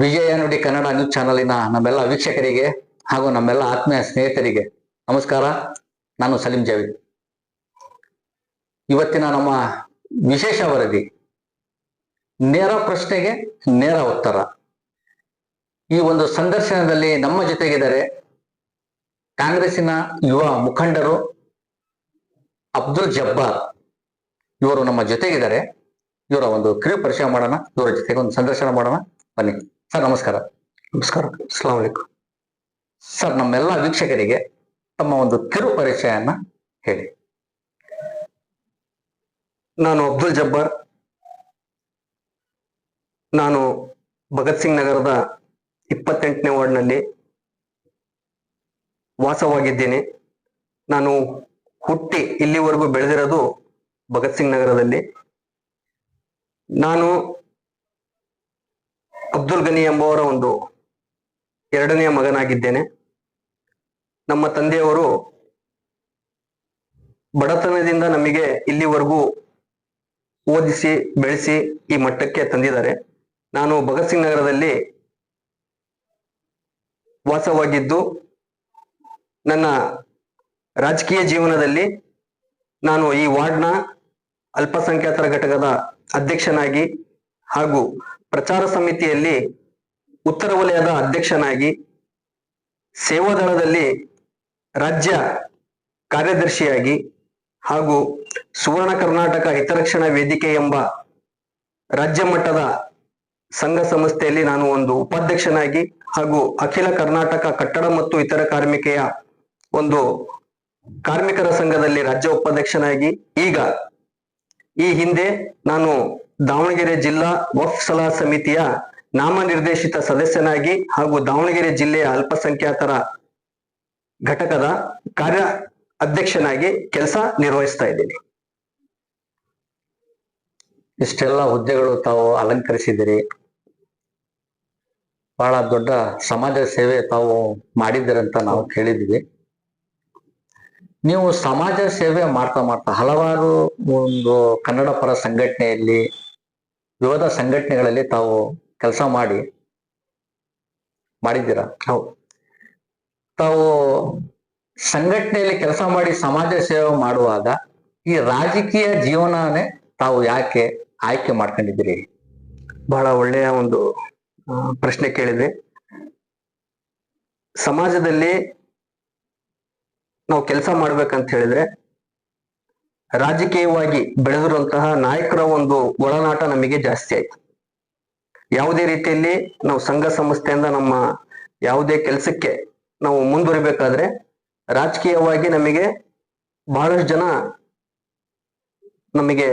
ವಿಜಯ ನುಡಿ ಕನ್ನಡ ನ್ಯೂಸ್ ಚಾನಲಿನ ನಮ್ಮೆಲ್ಲ ವೀಕ್ಷಕರಿಗೆ ಹಾಗೂ ನಮ್ಮೆಲ್ಲ ಆತ್ಮೀಯ ಸ್ನೇಹಿತರಿಗೆ ನಮಸ್ಕಾರ. ನಾನು ಸಲೀಂ ಜಾವಿದ್. ಇವತ್ತಿನ ನಮ್ಮ ವಿಶೇಷ ವರದಿ, ನೇರ ಪ್ರಶ್ನೆಗೆ ನೇರ ಉತ್ತರ. ಈ ಒಂದು ಸಂದರ್ಶನದಲ್ಲಿ ನಮ್ಮ ಜೊತೆಗಿದ್ದಾರೆ ಕಾಂಗ್ರೆಸ್ಸಿನ ಯುವ ಮುಖಂಡರು ಅಬ್ದುಲ್ ಜಬ್ಬಾರ್. ಇವರು ನಮ್ಮ ಜೊತೆಗಿದ್ದಾರೆ. ಇವರ ಒಂದು ಕಿರು ಪರಿಚಯ ಮಾಡೋಣ, ಇವರ ಜೊತೆಗೆ ಒಂದು ಸಂದರ್ಶನ ಮಾಡೋಣ. ಬನ್ನಿ. ಸರ್ ನಮಸ್ಕಾರ. ನಮಸ್ಕಾರ. ಅಸ್ಲಾಂ ವಲೈಕುಂ ಸರ್ ನಮ್ಮೆಲ್ಲ ವೀಕ್ಷಕರಿಗೆ ತಮ್ಮ ಒಂದು ಕಿರು ಪರಿಚಯನ ಹೇಳಿ. ನಾನು ಅಬ್ದುಲ್ ಜಬ್ಬಾರ್. ನಾನು ಭಗತ್ ಸಿಂಗ್ ನಗರದ ಇಪ್ಪತ್ತೆಂಟನೇ ವಾರ್ಡ್ನಲ್ಲಿ ವಾಸವಾಗಿದ್ದೇನೆ. ನಾನು ಹುಟ್ಟಿ ಇಲ್ಲಿವರೆಗೂ ಬೆಳೆದಿರೋದು ಭಗತ್ ಸಿಂಗ್ ನಗರದಲ್ಲಿ. ನಾನು ಅಬ್ದುಲ್ ಗನಿ ಎಂಬುವರ ಒಂದು ಎರಡನೆಯ ಮಗನಾಗಿದ್ದೇನೆ. ನಮ್ಮ ತಂದೆಯವರು ಬಡತನದಿಂದ ನಮಗೆ ಇಲ್ಲಿವರೆಗೂ ಓದಿಸಿ, ಬೆಳೆಸಿ ಈ ಮಟ್ಟಕ್ಕೆ ತಂದಿದ್ದಾರೆ. ನಾನು ಭಗತ್ ಸಿಂಗ್ ನಗರದಲ್ಲಿ ವಾಸವಾಗಿದ್ದು, ನನ್ನ ರಾಜಕೀಯ ಜೀವನದಲ್ಲಿ ನಾನು ಈ ವಾರ್ಡ್ನ ಅಲ್ಪಸಂಖ್ಯಾತರ ಘಟಕದ ಅಧ್ಯಕ್ಷನಾಗಿ ಹಾಗೂ ಪ್ರಚಾರ ಸಮಿತಿಯಲ್ಲಿ ಉತ್ತರ ವಲಯದ ಅಧ್ಯಕ್ಷನಾಗಿ ಸೇವಾದಳದಲ್ಲಿ ರಾಜ್ಯ ಕಾರ್ಯದರ್ಶಿಯಾಗಿ ಹಾಗೂ ಸುವರ್ಣ ಕರ್ನಾಟಕ ಹಿತರಕ್ಷಣಾ ವೇದಿಕೆ ಎಂಬ ರಾಜ್ಯ ಮಟ್ಟದ ಸಂಘ ಸಂಸ್ಥೆಯಲ್ಲಿ ನಾನು ಒಂದು ಉಪಾಧ್ಯಕ್ಷನಾಗಿ ಹಾಗೂ ಅಖಿಲ ಕರ್ನಾಟಕ ಕಟ್ಟಡ ಮತ್ತು ಇತರ ಕಾರ್ಮಿಕೆಯ ಒಂದು ಕಾರ್ಮಿಕರ ಸಂಘದಲ್ಲಿ ರಾಜ್ಯ ಉಪಾಧ್ಯಕ್ಷನಾಗಿ ಈಗ ಈ ಹಿಂದೆ ನಾನು ದಾವಣಗೆರೆ ಜಿಲ್ಲಾ ವಫ್ ಸಲಹಾ ಸಮಿತಿಯ ನಾಮನಿರ್ದೇಶಿತ ಸದಸ್ಯನಾಗಿ ಹಾಗೂ ದಾವಣಗೆರೆ ಜಿಲ್ಲೆಯ ಅಲ್ಪಸಂಖ್ಯಾತರ ಘಟಕದ ಕಾರ್ಯ ಅಧ್ಯಕ್ಷನಾಗಿ ಕೆಲಸ ನಿರ್ವಹಿಸ್ತಾ ಇದ್ದೀನಿ. ಇಷ್ಟೆಲ್ಲ ಹುದ್ದೆಗಳು ತಾವು ಅಲಂಕರಿಸಿದಿರಿ ಬಹಳ ದೊಡ್ಡ ಸಮಾಜ ಸೇವೆ ತಾವು ಮಾಡಿದ್ದೀರಂತ ನಾವು ಕೇಳಿದ್ವಿ ನೀವು ಸಮಾಜ ಸೇವೆ ಮಾಡ್ತಾ ಮಾಡ್ತಾ ಹಲವಾರು ಒಂದು ಕನ್ನಡ ಪರ ಸಂಘಟನೆಯಲ್ಲಿ ವಿವಿಧ ಸಂಘಟನೆಗಳಲ್ಲಿ ತಾವು ಕೆಲಸ ಮಾಡಿ ಮಾಡಿದ್ದೀರಾ? ಹೌದು. ತಾವು ಸಂಘಟನೆಯಲ್ಲಿ ಕೆಲಸ ಮಾಡಿ ಸಮಾಜ ಸೇವೆ ಮಾಡುವಾಗ ಈ ರಾಜಕೀಯ ಜೀವನನೇ ತಾವು ಯಾಕೆ ಆಯ್ಕೆ ಮಾಡ್ಕೊಂಡಿದ್ದೀರಿ? ಬಹಳ ಒಳ್ಳೆಯ ಒಂದು ಪ್ರಶ್ನೆ ಕೇಳಿದ್ರಿ. ಸಮಾಜದಲ್ಲಿ ನಾವು ಕೆಲಸ ಮಾಡ್ಬೇಕಂತ ಹೇಳಿದ್ರೆ ರಾಜಕೀಯವಾಗಿ ಬೆಳೆದಿರುವಂತಹ ನಾಯಕರ ಒಂದು ಒಳನಾಟ ನಮಗೆ ಜಾಸ್ತಿ ಆಯ್ತು. ಯಾವುದೇ ರೀತಿಯಲ್ಲಿ ನಾವು ಸಂಘ ಸಂಸ್ಥೆಯಿಂದ ನಮ್ಮ ಯಾವುದೇ ಕೆಲಸಕ್ಕೆ ನಾವು ಮುಂದುವರಿಬೇಕಾದ್ರೆ ರಾಜಕೀಯವಾಗಿ ನಮಗೆ ಬಹಳಷ್ಟು ಜನ ನಮಗೆ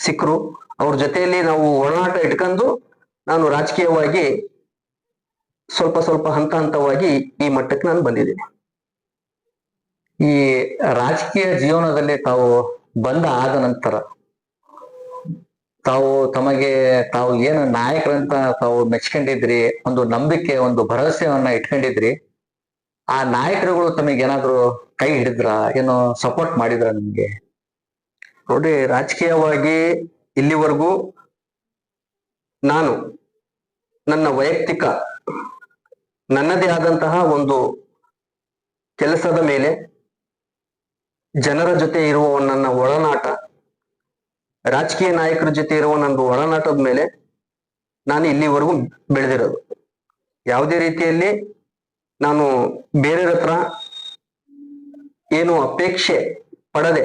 ಸಿಕ್ಕರು ಅವ್ರ ಜೊತೆಯಲ್ಲಿ ನಾವು ಒಳನಾಟ ಇಟ್ಕೊಂಡು ನಾನು ರಾಜಕೀಯವಾಗಿ ಸ್ವಲ್ಪ ಸ್ವಲ್ಪ ಹಂತ ಹಂತವಾಗಿ ಈ ಮಟ್ಟಕ್ಕೆ ನಾನು ಬಂದಿದ್ದೀನಿ. ಈ ರಾಜಕೀಯ ಜೀವನದಲ್ಲಿ ತಾವು ಬಂದ ಆದ ನಂತರ ತಾವು ತಮಗೆ, ತಾವು ಏನು ನಾಯಕರಂತ ತಾವು ಮೆಚ್ಕೊಂಡಿದ್ರಿ, ಒಂದು ನಂಬಿಕೆ, ಒಂದು ಭರವಸೆಯನ್ನ ಇಟ್ಕೊಂಡಿದ್ರಿ, ಆ ನಾಯಕರುಗಳು ತಮಗೆ ಏನಾದ್ರು ಕೈ ಹಿಡಿದ್ರ, ಏನೋ ಸಪೋರ್ಟ್ ಮಾಡಿದ್ರ ನಿಮ್ಗೆ? ನೋಡಿ, ರಾಜಕೀಯವಾಗಿ ಇಲ್ಲಿವರೆಗೂ ನಾನು ನನ್ನ ವೈಯಕ್ತಿಕ ನನ್ನದೇ ಆದಂತಹ ಒಂದು ಕೆಲಸದ ಮೇಲೆ ಜನರ ಜೊತೆ ಇರುವ ನನ್ನ ಒಳನಾಟ ರಾಜಕೀಯ ನಾಯಕರ ಜೊತೆ ಇರುವ ನನ್ನ ಒಳನಾಟದ ಮೇಲೆ ನಾನು ಇಲ್ಲಿವರೆಗೂ ಬೆಳೆದಿರೋದು. ಯಾವುದೇ ರೀತಿಯಲ್ಲಿ ನಾನು ಬೇರೆಯವ್ರ ಹತ್ರ ಏನು ಅಪೇಕ್ಷೆ ಪಡದೆ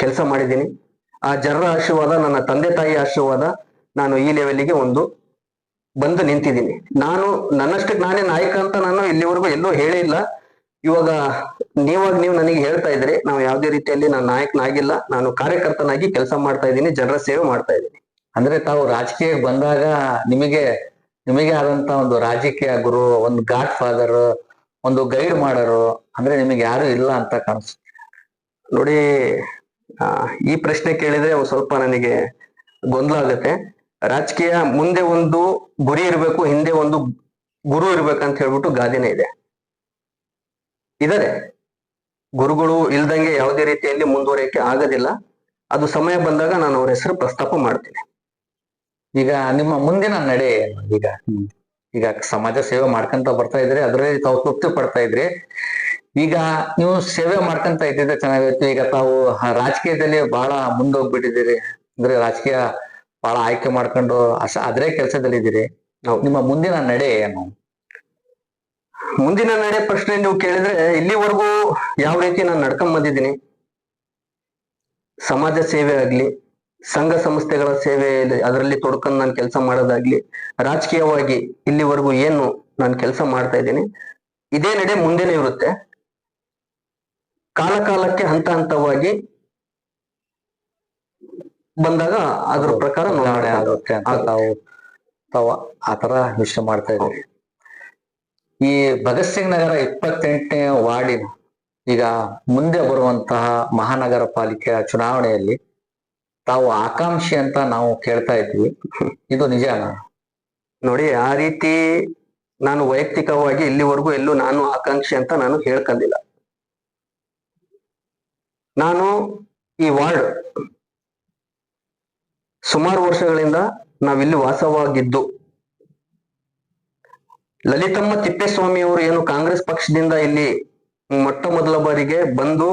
ಕೆಲಸ ಮಾಡಿದ್ದೀನಿ. ಆ ಜನರ ಆಶೀರ್ವಾದ, ನನ್ನ ತಂದೆ ತಾಯಿ ಆಶೀರ್ವಾದ ನಾನು ಈ ಲೆವೆಲ್ಗೆ ಒಂದು ಬಂದು ನಿಂತಿದ್ದೀನಿ. ನಾನು ನನ್ನಷ್ಟಕ್ಕೆ ನಾನೇ ನಾಯಕ ಅಂತ ನಾನು ಇಲ್ಲಿವರೆಗೂ ಎಲ್ಲೂ ಹೇಳಿಲ್ಲ ಇವಾಗ ನೀವಾಗ ನೀವು ನನಗೆ ಹೇಳ್ತಾ ಇದ್ರಿ ನಾವು ಯಾವುದೇ ರೀತಿಯಲ್ಲಿ ನಾನು ನಾಯಕನಾಗಿಲ್ಲ ನಾನು ಕಾರ್ಯಕರ್ತನಾಗಿ ಕೆಲಸ ಮಾಡ್ತಾ ಇದ್ದೀನಿ ಜನರ ಸೇವೆ ಮಾಡ್ತಾ ಇದ್ದೀನಿ. ಅಂದ್ರೆ ತಾವು ರಾಜಕೀಯಕ್ಕೆ ಬಂದಾಗ ನಿಮಗೆ ನಿಮಗೆ ಆದಂತ ಒಂದು ರಾಜಕೀಯ ಗುರು ಒಂದು ಗಾಡ್ ಫಾದರ್ ಒಂದು ಗೈಡ್ ಮಾಡೋರು ಅಂದ್ರೆ ನಿಮಗೆ ಯಾರು ಇಲ್ಲ ಅಂತ ಕಾಣಿಸುತ್ತೆ. ನೋಡಿ ಈ ಪ್ರಶ್ನೆ ಕೇಳಿದ್ರೆ ಸ್ವಲ್ಪ ನನಗೆ ಗೊಂದಲ ಆಗುತ್ತೆ. ರಾಜಕೀಯ ಮುಂದೆ ಒಂದು ಗುರಿ ಇರಬೇಕು ಹಿಂದೆ ಒಂದು ಗುರು ಇರ್ಬೇಕಂತ ಹೇಳ್ಬಿಟ್ಟು ಗಾದೆನೇ ಇದೆ. ಇದಾರೆ ಗುರುಗಳು ಇಲ್ದಂಗೆ ಯಾವುದೇ ರೀತಿಯಲ್ಲಿ ಮುಂದುವರಿಯಕ್ಕೆ ಆಗೋದಿಲ್ಲ. ಅದು ಸಮಯ ಬಂದಾಗ ನಾನು ಅವ್ರ ಹೆಸರು ಪ್ರಸ್ತಾಪ ಮಾಡ್ತೀನಿ. ಈಗ ನಿಮ್ಮ ಮುಂದಿನ ನಡೆ ಈಗ ಈಗ ಸಮಾಜ ಸೇವೆ ಮಾಡ್ಕೊಂತ ಬರ್ತಾ ಇದ್ರೆ ಅದರಲ್ಲಿ ತಾವು ತೃಪ್ತಿ ಪಡ್ತಾ ಇದ್ರಿ. ಈಗ ನೀವು ಸೇವೆ ಮಾಡ್ಕೊಂತ ಇದ್ದಿದ್ರೆ ಚೆನ್ನಾಗಿತ್ತು ಈಗ ತಾವು ರಾಜಕೀಯದಲ್ಲಿ ಬಹಳ ಮುಂದೋಗ್ಬಿಟ್ಟಿದ್ದೀರಿ. ಅಂದ್ರೆ ರಾಜಕೀಯ ಬಹಳ ಆಯ್ಕೆ ಮಾಡ್ಕೊಂಡು ಅದ್ರೇ ಅದೇ ಕೆಲಸದಲ್ಲಿ ಇದ್ದೀರಿ ನಿಮ್ಮ ಮುಂದಿನ ನಡೆ ಏನು? ಮುಂದಿನ ನಡೆ ಪ್ರಶ್ನೆ ನೀವು ಕೇಳಿದ್ರೆ ಇಲ್ಲಿವರೆಗೂ ಯಾವ ರೀತಿ ನಾನು ನಡ್ಕೊಂಡ್ ಬಂದಿದ್ದೀನಿ. ಸಮಾಜ ಸೇವೆ ಆಗ್ಲಿ ಸಂಘ ಸಂಸ್ಥೆಗಳ ಸೇವೆ ಅದರಲ್ಲಿ ತೊಡ್ಕೊಂಡು ನಾನು ಕೆಲಸ ಮಾಡೋದಾಗ್ಲಿ ರಾಜಕೀಯವಾಗಿ ಇಲ್ಲಿವರೆಗೂ ಏನು ನಾನು ಕೆಲಸ ಮಾಡ್ತಾ ಇದ್ದೀನಿ. ಇದೇ ನಡೆ ಮುಂದೆನೆ ಇರುತ್ತೆ. ಕಾಲ ಕಾಲಕ್ಕೆ ಹಂತ ಹಂತವಾಗಿ ಬಂದಾಗ ಅದ್ರ ಪ್ರಕಾರ ಆಗುತ್ತೆ ಅಂತ ತಾವು ತಾವು ಆತರ ವಿಷಯ ಮಾಡ್ತಾ ಇದ್ದೀರಿ. ಈ ಭಗತ್ ಸಿಂಗ್ ನಗರ ಇಪ್ಪತ್ತೆಂಟನೇ ವಾರ್ಡಿನ ಈಗ ಮುಂದೆ ಬರುವಂತಹ ಮಹಾನಗರ ಪಾಲಿಕೆಯ ಚುನಾವಣೆಯಲ್ಲಿ ತಾವು ಆಕಾಂಕ್ಷಿ ಅಂತ ನಾವು ಕೇಳ್ತಾ ಇದ್ವಿ. ಇದು ನಿಜಾನ? ನೋಡಿ, ಆ ರೀತಿ ನಾನು ವೈಯಕ್ತಿಕವಾಗಿ ಇಲ್ಲಿವರೆಗೂ ಎಲ್ಲೂ ನಾನು ಆಕಾಂಕ್ಷಿ ಅಂತ ನಾನು ಹೇಳ್ಕೊಂಡಿಲ್ಲ. ನಾನು ಈ ವಾರ್ಡ್ ಸುಮಾರು ವರ್ಷಗಳಿಂದ ನಾವಿಲ್ಲಿ ವಾಸವಾಗಿದ್ದು. ಲಲಿತಮ್ಮ ತಿಪ್ಪೇಸ್ವಾಮಿ ಅವರು ಏನು ಕಾಂಗ್ರೆಸ್ ಪಕ್ಷದಿಂದ ಇಲ್ಲಿ ಮೊಟ್ಟ ಮೊದಲ ಬಾರಿಗೆ ಬಂದು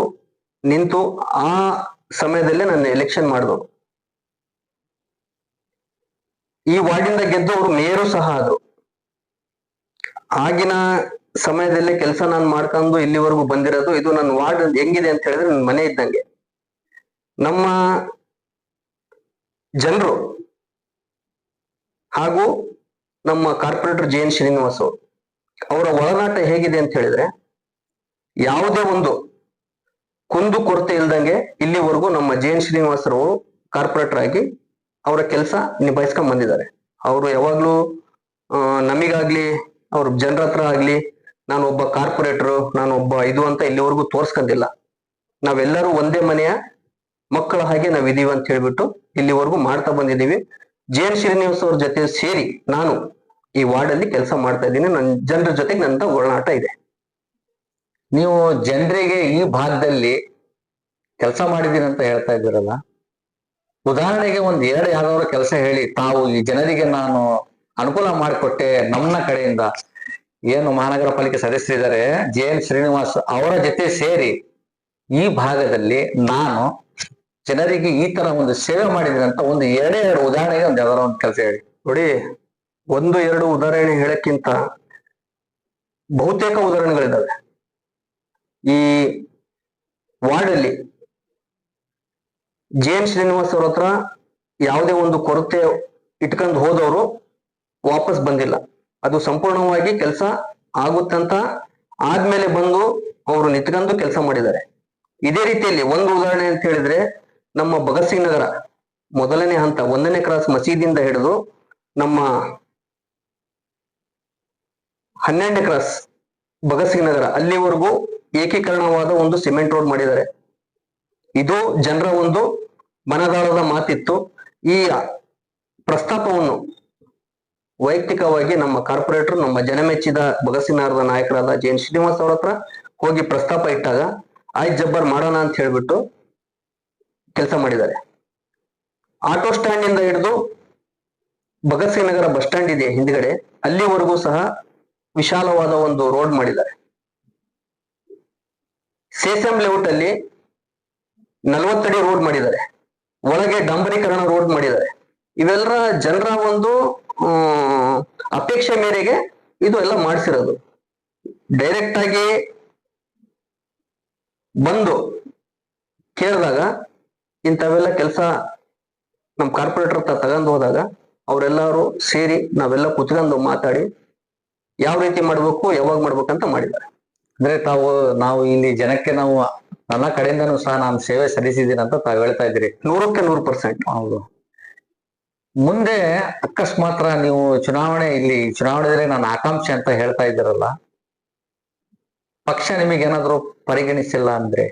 ನಿಂತು ಆ ಸಮಯದಲ್ಲೇ ನಾನು ಎಲೆಕ್ಷನ್ ಮಾಡಿದವರು. ಈ ವಾರ್ಡಿಂದ ಗೆದ್ದು ಅವರು ಮೇಯರು ಸಹ ಆದ್ರು. ಆಗಿನ ಸಮಯದಲ್ಲೇ ಕೆಲಸ ನಾನು ಮಾಡ್ಕೊಂಡು ಇಲ್ಲಿವರೆಗೂ ಬಂದಿರೋದು, ಇದು ನನ್ನ ವಾರ್ಡ್ ಹೆಂಗಿದೆ ಅಂತ ಹೇಳಿದ್ರೆ ನನ್ನ ಮನೆ ಇದ್ದಂಗೆ. ನಮ್ಮ ಜನರು ಹಾಗೂ ನಮ್ಮ ಕಾರ್ಪೊರೇಟರ್ ಜೆ ಎನ್ ಶ್ರೀನಿವಾಸ್ ಅವರು. ಅವರ ಒಳನಾಟ ಹೇಗಿದೆ ಅಂತ ಹೇಳಿದ್ರೆ, ಯಾವುದೇ ಒಂದು ಕುಂದು ಕೊರತೆ ಇಲ್ದಂಗೆ ಇಲ್ಲಿವರೆಗೂ ನಮ್ಮ ಜೆ ಎನ್ ಶ್ರೀನಿವಾಸರವರು ಕಾರ್ಪೊರೇಟರ್ ಆಗಿ ಅವರ ಕೆಲಸ ನಿಭಾಯಿಸ್ಕೊಂಡ್ ಬಂದಿದ್ದಾರೆ. ಅವರು ಯಾವಾಗ್ಲೂ ನಮಿಗಾಗ್ಲಿ, ಅವ್ರ ಜನರ ಹತ್ರ ಆಗ್ಲಿ, ನಾನು ಒಬ್ಬ ಕಾರ್ಪೊರೇಟರ್, ನಾನು ಒಬ್ಬ ಇದು ಅಂತ ಇಲ್ಲಿವರೆಗೂ ತೋರ್ಸ್ಕೊಂಡಿಲ್ಲ ನಾವೆಲ್ಲರೂ ಒಂದೇ ಮನೆಯ ಮಕ್ಕಳ ಹಾಗೆ ನಾವ್ ಇದೀವಿ ಅಂತ ಹೇಳ್ಬಿಟ್ಟು ಇಲ್ಲಿವರೆಗೂ ಮಾಡ್ತಾ ಬಂದಿದೀವಿ ಜೆ ಎನ್ ಶ್ರೀನಿವಾಸ್ ಅವ್ರ ಜೊತೆ ಸೇರಿ ನಾನು ಈ ವಾರ್ಡ್ ಅಲ್ಲಿ ಕೆಲಸ ಮಾಡ್ತಾ ಇದ್ದೀನಿ. ನನ್ನ ಜನರ ಜೊತೆಗೆ ನನ್ನ ಒಳನಾಟ ಇದೆ. ನೀವು ಜನರಿಗೆ ಈ ಭಾಗದಲ್ಲಿ ಕೆಲಸ ಮಾಡಿದೀನಿ ಅಂತ ಹೇಳ್ತಾ ಇದ್ದೀರಲ್ಲ? ಉದಾಹರಣೆಗೆ ಒಂದ್ ಎರಡು ಯಾವ್ದಾದ್ರು ಕೆಲಸ ಹೇಳಿ, ತಾವು ಈ ಜನರಿಗೆ ನಾನು ಅನುಕೂಲ ಮಾಡಿಕೊಟ್ಟೆ ನಮ್ಮ ಕಡೆಯಿಂದ. ಏನು ಮಹಾನಗರ ಪಾಲಿಕೆ ಸದಸ್ಯರಿದ್ದಾರೆ ಜೆ ಎನ್ ಶ್ರೀನಿವಾಸ್ ಅವರ ಜೊತೆ ಸೇರಿ ಈ ಭಾಗದಲ್ಲಿ ನಾನು ಜನರಿಗೆ ಈ ತರ ಒಂದು ಸೇವೆ ಮಾಡಿದ್ರೆ ಅಂತ ಒಂದು ಎರಡೇ ಎರಡು ಉದಾಹರಣೆಗೆ ಒಂದು ಯಾವ್ದಾರ ಒಂದು ಕೆಲಸ ಹೇಳಿ. ನೋಡಿ, ಒಂದು, ಎರಡು ಉದಾಹರಣೆ ಹೇಳಕ್ಕಿಂತ ಬಹುತೇಕ ಉದಾಹರಣೆಗಳಿದ್ದಾವೆ. ಈ ವಾರ್ಡ್ ಅಲ್ಲಿ ಜೆ ಎಂ ಶ್ರೀನಿವಾಸ್ ಅವ್ರ ಹತ್ರ ಯಾವುದೇ ಒಂದು ಕೊರತೆ ಇಟ್ಕೊಂಡು ಹೋದವರು ವಾಪಸ್ ಬಂದಿಲ್ಲ. ಅದು ಸಂಪೂರ್ಣವಾಗಿ ಕೆಲಸ ಆಗುತ್ತಂತ ಆದ್ಮೇಲೆ ಬಂದು ಅವರು ನಿಂತ್ಕೊಂಡು ಕೆಲಸ ಮಾಡಿದ್ದಾರೆ. ಇದೇ ರೀತಿಯಲ್ಲಿ ಒಂದು ಉದಾಹರಣೆ ಅಂತ ಹೇಳಿದ್ರೆ ನಮ್ಮ ಭಗತ್ ಸಿಂಗ್ ನಗರ ಮೊದಲನೇ ಹಂತ, ಒಂದನೇ ಕ್ರಾಸ್ ಮಸೀದಿಯಿಂದ ಹಿಡಿದು ನಮ್ಮ ಹನ್ನೆರಡನೇ ಕ್ರಾಸ್ ಭಗತ್ ಸಿಂಗ್ ನಗರ. ಅಲ್ಲಿವರೆಗೂ ಏಕೀಕರಣವಾದ ಒಂದು ಸಿಮೆಂಟ್ ರೋಡ್ ಮಾಡಿದ್ದಾರೆ. ಇದು ಜನರ ಒಂದು ಮನದಾಳದ ಮಾತಿತ್ತು. ಈ ಪ್ರಸ್ತಾಪವನ್ನು ವೈಯಕ್ತಿಕವಾಗಿ ನಮ್ಮ ಕಾರ್ಪೊರೇಟರ್, ನಮ್ಮ ಜನಮೆಚ್ಚಿದ ಭಗತ್ ಸಿಂಗ್ ನಗರದ ನಾಯಕರಾದ ಜೆ ಎನ್ ಶ್ರೀನಿವಾಸ್ ಅವ್ರ ಹತ್ರ ಹೋಗಿ ಪ್ರಸ್ತಾಪ ಇಟ್ಟಾಗ, ಆಯ್ತು ಜಬ್ಬರ್, ಮಾಡೋಣ ಅಂತ ಹೇಳ್ಬಿಟ್ಟು ಕೆಲಸ ಮಾಡಿದ್ದಾರೆ. ಆಟೋ ಸ್ಟ್ಯಾಂಡ್ ಇಂದ ಹಿಡಿದು ಭಗತ್ ಸಿಂಗ್ ನಗರ ಬಸ್ ಸ್ಟ್ಯಾಂಡ್ ಇದೆ ಹಿಂದ್ಗಡೆ, ಅಲ್ಲಿವರೆಗೂ ಸಹ ವಿಶಾಲವಾದ ಒಂದು ರೋಡ್ ಮಾಡಿದ್ದಾರೆ. ಸೇಸಂ ಲೇಔಟ್ ಅಲ್ಲಿ ನಲವತ್ತಡಿ ರೋಡ್ ಮಾಡಿದ್ದಾರೆ. ಒಳಗೆ ಡಾಂಬರೀಕರಣ ರೋಡ್ ಮಾಡಿದ್ದಾರೆ. ಇವೆಲ್ಲರ ಜನರ ಒಂದು ಅಪೇಕ್ಷೆ ಮೇರೆಗೆ ಇದು ಎಲ್ಲ ಮಾಡಿಸಿರೋದು. ಡೈರೆಕ್ಟ್ ಆಗಿ ಬಂದು ಕೇಳಿದಾಗ ಇಂಥವೆಲ್ಲ ಕೆಲಸ ನಮ್ಮ ಕಾರ್ಪೊರೇಟರ್ ಹತ್ರ ತಗೊಂಡು ಹೋದಾಗ ಅವರೆಲ್ಲರೂ ಸೇರಿ ನಾವೆಲ್ಲ ಕುತ್ಕೊಂಡು ಮಾತಾಡಿ ಯಾವ ರೀತಿ ಮಾಡ್ಬೇಕು ಯಾವಾಗ ಮಾಡ್ಬೇಕಂತ ಮಾಡಿದ್ದಾರೆ. ಅಂದ್ರೆ ತಾವು ನಾವು ಇಲ್ಲಿ ಜನಕ್ಕೆ ನಾವು ನನ್ನ ಕಡೆಯಿಂದನೂ ಸಹ ನಾನು ಸೇವೆ ಸಲ್ಲಿಸಿದ್ದೀನಿ ಅಂತ ತಾವು ಹೇಳ್ತಾ ಇದ್ದೀರಿ. ನೂರಕ್ಕೆ ನೂರು ಪರ್ಸೆಂಟ್ ಹೌದು. ಮುಂದೆ ಅಕಸ್ಮಾತ್ ನೀವು ಚುನಾವಣೆ ಇಲ್ಲಿ ಚುನಾವಣೆಯಲ್ಲಿ ನಾನು ಆಕಾಂಕ್ಷೆ ಅಂತ ಹೇಳ್ತಾ ಇದ್ದೀರಲ್ಲ ಪಕ್ಷ ನಿಮಗೆ ಏನಾದ್ರು ಪರಿಗಣಿಸಿಲ್ಲ ಅಂದ್ರೆ?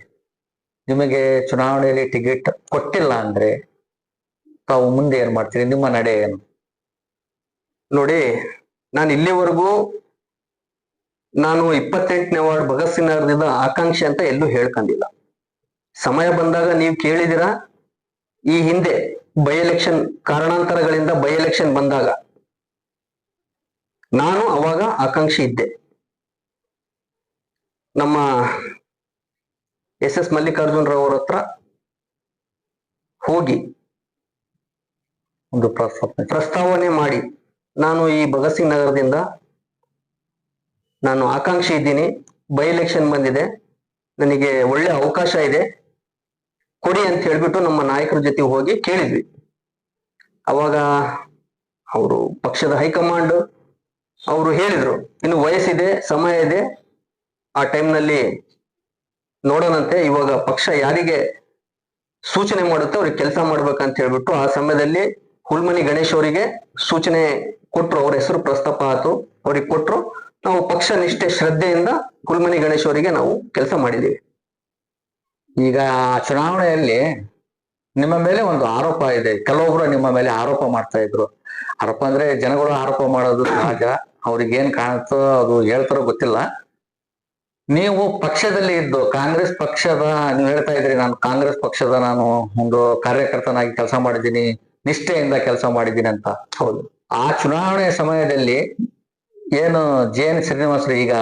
ನಿಮಗೆ ಚುನಾವಣೆಯಲ್ಲಿ ಟಿಕೆಟ್ ಕೊಟ್ಟಿಲ್ಲ ಅಂದ್ರೆ ತಾವು ಮುಂದೆ ಏನ್ ಮಾಡ್ತೀರಿ? ನಿಮ್ಮ ನಡೆ ಏನು? ನೋಡಿ, ನಾನು ಇಲ್ಲಿವರೆಗೂ ನಾನು ಇಪ್ಪತ್ತೆಂಟನೇ ವಾರ್ಡ್ ಭಗತ್ ಸಿಂಗ್ ನಗರದಿಂದ ಆಕಾಂಕ್ಷಿ ಅಂತ ಎಲ್ಲೂ ಹೇಳ್ಕೊಂಡಿಲ್ಲ. ಸಮಯ ಬಂದಾಗ ನೀವು ಕೇಳಿದಿರ? ಈ ಹಿಂದೆ ಬೈ ಎಲೆಕ್ಷನ್ ಕಾರಣಾಂತರಗಳಿಂದ ಬೈ ಎಲೆಕ್ಷನ್ ಬಂದಾಗ ನಾನು ಅವಾಗ ಆಕಾಂಕ್ಷಿ ಇದ್ದೆ. ನಮ್ಮ ಎಸ್ ಎಸ್ ಮಲ್ಲಿಕಾರ್ಜುನ್ ರಾವ್ ಹತ್ರ ಹೋಗಿ ಒಂದು ಪ್ರಸ್ತಾವನೆ ಪ್ರಸ್ತಾವನೆ ಮಾಡಿ, ನಾನು ಈ ಭಗತ್ ಸಿಂಗ್ ನಗರದಿಂದ ನಾನು ಆಕಾಂಕ್ಷಿ ಇದ್ದೀನಿ, ಬೈ ಎಲೆಕ್ಷನ್ ಬಂದಿದೆ, ನನಗೆ ಒಳ್ಳೆ ಅವಕಾಶ ಇದೆ, ಕೊಡಿ ಅಂತ ಹೇಳ್ಬಿಟ್ಟು ನಮ್ಮ ನಾಯಕರ ಜೊತೆ ಹೋಗಿ ಕೇಳಿದ್ವಿ. ಅವಾಗ ಅವರು ಪಕ್ಷದ ಹೈಕಮಾಂಡ್ ಅವರು ಹೇಳಿದ್ರು, ಇನ್ನು ವಯಸ್ಸಿದೆ, ಸಮಯ ಇದೆ, ಆ ಟೈಮ್ನಲ್ಲಿ ನೋಡೋಣಂತೆ. ಇವಾಗ ಪಕ್ಷ ಯಾರಿಗೆ ಸೂಚನೆ ಮಾಡುತ್ತೆ, ಅವ್ರಿಗೆ ಕೆಲಸ ಮಾಡ್ಬೇಕಂತ ಹೇಳ್ಬಿಟ್ಟು ಆ ಸಮಯದಲ್ಲಿ ಹುಲ್ಮನಿ ಗಣೇಶ್ ಅವರಿಗೆ ಸೂಚನೆ ಕೊಟ್ರು, ಅವ್ರ ಹೆಸರು ಪ್ರಸ್ತಾಪ ಆತು, ಅವ್ರಿಗೆ ಕೊಟ್ರು. ನಾವು ಪಕ್ಷ ನಿಷ್ಠೆ ಶ್ರದ್ಧೆಯಿಂದ ಹುಲ್ಮನಿ ಗಣೇಶ್ ಅವರಿಗೆ ನಾವು ಕೆಲಸ ಮಾಡಿದ್ದೀವಿ. ಈಗ ಚುನಾವಣೆಯಲ್ಲಿ ನಿಮ್ಮ ಮೇಲೆ ಒಂದು ಆರೋಪ ಇದೆ. ಕೆಲವೊಬ್ರು ನಿಮ್ಮ ಮೇಲೆ ಆರೋಪ ಮಾಡ್ತಾ ಇದ್ರು. ಆರೋಪ ಅಂದ್ರೆ ಜನಗಳು ಆರೋಪ ಮಾಡೋದು ಸಹಜ. ಅವ್ರಿಗೆ ಏನ್ ಕಾಣುತ್ತೋ ಅದು ಹೇಳ್ತಾರೋ ಗೊತ್ತಿಲ್ಲ. ನೀವು ಪಕ್ಷದಲ್ಲಿ ಇದ್ದು, ಕಾಂಗ್ರೆಸ್ ಪಕ್ಷದ, ನೀವು ಹೇಳ್ತಾ ಇದ್ರಿ, ನಾನು ಕಾಂಗ್ರೆಸ್ ಪಕ್ಷದ ನಾನು ಒಂದು ಕಾರ್ಯಕರ್ತನಾಗಿ ಕೆಲಸ ಮಾಡಿದ್ದೀನಿ, ನಿಷ್ಠೆಯಿಂದ ಕೆಲಸ ಮಾಡಿದ್ದೀನಿ ಅಂತ. ಹೌದು. ಆ ಚುನಾವಣೆ ಸಮಯದಲ್ಲಿ ಏನು ಜೆ ಎನ್ ಶ್ರೀನಿವಾಸರು ಈಗ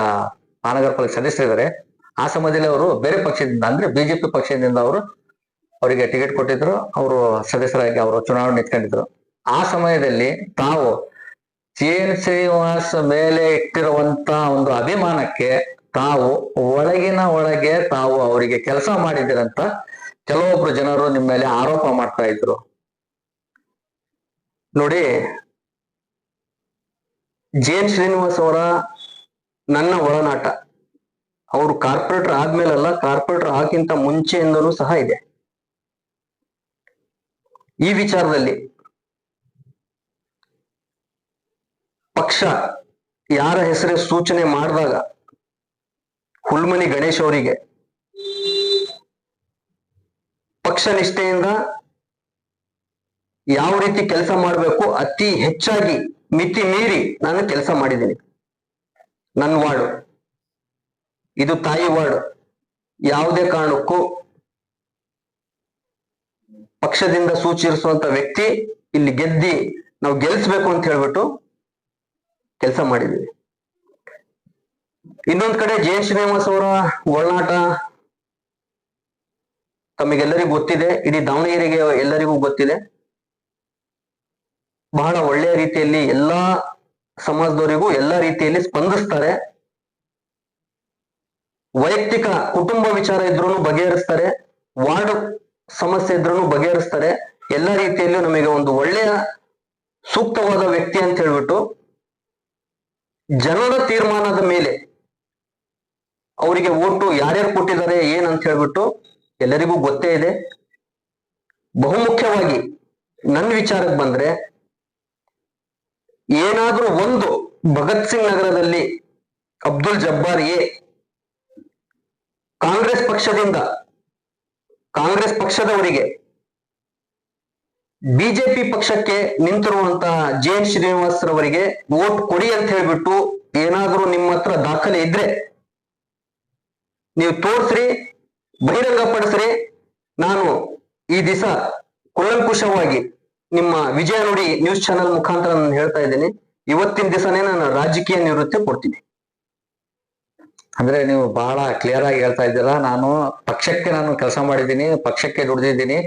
ಮಹಾನಗರ ಪಾಲಿಕೆ ಸದಸ್ಯರಿದ್ದಾರೆ, ಆ ಸಮಯದಲ್ಲಿ ಅವರು ಬೇರೆ ಪಕ್ಷದಿಂದ, ಅಂದ್ರೆ ಬಿಜೆಪಿ ಪಕ್ಷದಿಂದ ಅವರು ಅವರಿಗೆ ಟಿಕೆಟ್ ಕೊಟ್ಟಿದ್ರು, ಅವರು ಸದಸ್ಯರಾಗಿ ಅವರು ಚುನಾವಣೆ ನಿಂತ್ಕೊಂಡಿದ್ರು. ಆ ಸಮಯದಲ್ಲಿ ತಾವು ಜೆ ಎನ್ ಶ್ರೀನಿವಾಸ್ ಮೇಲೆ ಇಟ್ಟಿರುವಂತ ಒಂದು ಅಭಿಮಾನಕ್ಕೆ ತಾವು ಒಳಗಿನ ಒಳಗೆ ತಾವು ಅವರಿಗೆ ಕೆಲಸ ಮಾಡಿದಿರಂತ ಕೆಲವೊಬ್ರು ಜನರು ನಿಮ್ಮ ಮೇಲೆ ಆರೋಪ ಮಾಡ್ತಾ ಇದ್ರು. ನೋಡಿ, ಜೆ ಎನ್ ಶ್ರೀನಿವಾಸ್ ಅವರ ನನ್ನ ಒಳನಾಟ ಅವರು ಕಾರ್ಪೊರೇಟರ್ ಆದ್ಮೇಲಲ್ಲ ಕಾರ್ಪೊರೇಟರ್ ಆಗಿಂತ ಮುಂಚೆಯಿಂದಲೂ ಸಹ ಇದೆ. ಈ ವಿಚಾರದಲ್ಲಿ ಪಕ್ಷ ಯಾರ ಹೆಸರೇ ಸೂಚನೆ ಮಾಡಿದಾಗ ಹುಲ್ಮನಿ ಗಣೇಶ್ ಅವರಿಗೆ ಪಕ್ಷ ನಿಷ್ಠೆಯಿಂದ ಯಾವ ರೀತಿ ಕೆಲಸ ಮಾಡಬೇಕು ಅತಿ ಹೆಚ್ಚಾಗಿ ಮಿತಿ ಮೀರಿ ನಾನು ಕೆಲಸ ಮಾಡಿದ್ದೀನಿ. ನನ್ನ ವಾರ್ಡ್. ಇದು ತಾಯಿ ವಾರ್ಡ್. ಯಾವುದೇ ಕಾರಣಕ್ಕೂ ಪಕ್ಷದಿಂದ ಸೂಚಿಸುವಂತ ವ್ಯಕ್ತಿ ಇಲ್ಲಿ ಗೆದ್ದಿ ನಾವು ಗೆಲ್ಲಿಸ್ಬೇಕು ಅಂತ ಹೇಳ್ಬಿಟ್ಟು ಕೆಲಸ ಮಾಡಿದ್ದೀವಿ. ಇನ್ನೊಂದ್ ಕಡೆ ಜೆ ಎನ್ ಶ್ರೀನಿವಾಸ್ ಅವರ ಒಳನಾಟ ತಮಗೆಲ್ಲರಿಗೂ ಗೊತ್ತಿದೆ. ಇಡೀ ದಾವಣಗೆರೆಗೆ ಎಲ್ಲರಿಗೂ ಗೊತ್ತಿದೆ. ಬಹಳ ಒಳ್ಳೆಯ ರೀತಿಯಲ್ಲಿ ಎಲ್ಲಾ ಸಮಾಜದವರಿಗೂ ಎಲ್ಲಾ ರೀತಿಯಲ್ಲಿ ಸ್ಪಂದಿಸ್ತಾರೆ. ವೈಯಕ್ತಿಕ ಕುಟುಂಬ ವಿಚಾರ ಇದ್ರೂ ಬಗೆಹರಿಸ್ತಾರೆ. ವಾರ್ಡ್ ಸಮಸ್ಯೆ ಇದ್ರೂ ಬಗೆಹರಿಸ್ತಾರೆ. ಎಲ್ಲಾ ರೀತಿಯಲ್ಲೂ ನಮಗೆ ಒಂದು ಒಳ್ಳೆಯ ಸೂಕ್ತವಾದ ವ್ಯಕ್ತಿ ಅಂತ ಹೇಳ್ಬಿಟ್ಟು ಜನರ ತೀರ್ಮಾನದ ಮೇಲೆ ಅವರಿಗೆ ಓಟು ಯಾರ್ಯಾರು ಕೊಟ್ಟಿದ್ದಾರೆ ಏನಂತ ಹೇಳ್ಬಿಟ್ಟು ಎಲ್ಲರಿಗೂ ಗೊತ್ತೇ ಇದೆ. ಬಹುಮುಖ್ಯವಾಗಿ ನನ್ನ ವಿಚಾರಕ್ಕೆ ಬಂದ್ರೆ, ಏನಾದ್ರೂ ಒಂದು ಭಗತ್ ಸಿಂಗ್ ನಗರದಲ್ಲಿ ಅಬ್ದುಲ್ ಜಬ್ಬಾರ್ ಎ, ಕಾಂಗ್ರೆಸ್ ಪಕ್ಷದಿಂದ, ಕಾಂಗ್ರೆಸ್ ಪಕ್ಷದವರಿಗೆ, ಬಿಜೆಪಿ ಪಕ್ಷಕ್ಕೆ ನಿಂತಿರುವಂತಹ ಜೆ ಎನ್ ಶ್ರೀನಿವಾಸ್ ರವರಿಗೆ ವೋಟ್ ಕೊಡಿ ಅಂತ ಹೇಳ್ಬಿಟ್ಟು ಏನಾದ್ರೂ ನಿಮ್ಮ ಹತ್ರ ದಾಖಲೆ ಇದ್ರೆ ನೀವು ತೋರ್ಸ್ರಿ, ಬಹಿರಂಗಪಡಿಸ್ರಿ. ನಾನು ಈ ದಿವಸ ಕುಲಂಕುಷವಾಗಿ ನಿಮ್ಮ ವಿಜಯ ನುಡಿ ನ್ಯೂಸ್ ಚಾನೆಲ್ ಮುಖಾಂತರ ನಾನು ಹೇಳ್ತಾ ಇದ್ದೀನಿ. ಇವತ್ತಿನ ದಿವಸನೇ ನಾನು ರಾಜಕೀಯ ನಿವೃತ್ತಿ ಕೊಡ್ತೀನಿ. ಅಂದ್ರೆ ನೀವು ಬಹಳ ಕ್ಲಿಯರ್ ಆಗಿ ಹೇಳ್ತಾ ಇದ್ದೀರಾ. ನಾನು ಪಕ್ಷಕ್ಕೆ ನಾನು ಕೆಲಸ ಮಾಡಿದ್ದೀನಿ, ಪಕ್ಷಕ್ಕೆ ದುಡಿದಿದ್ದೀನಿ.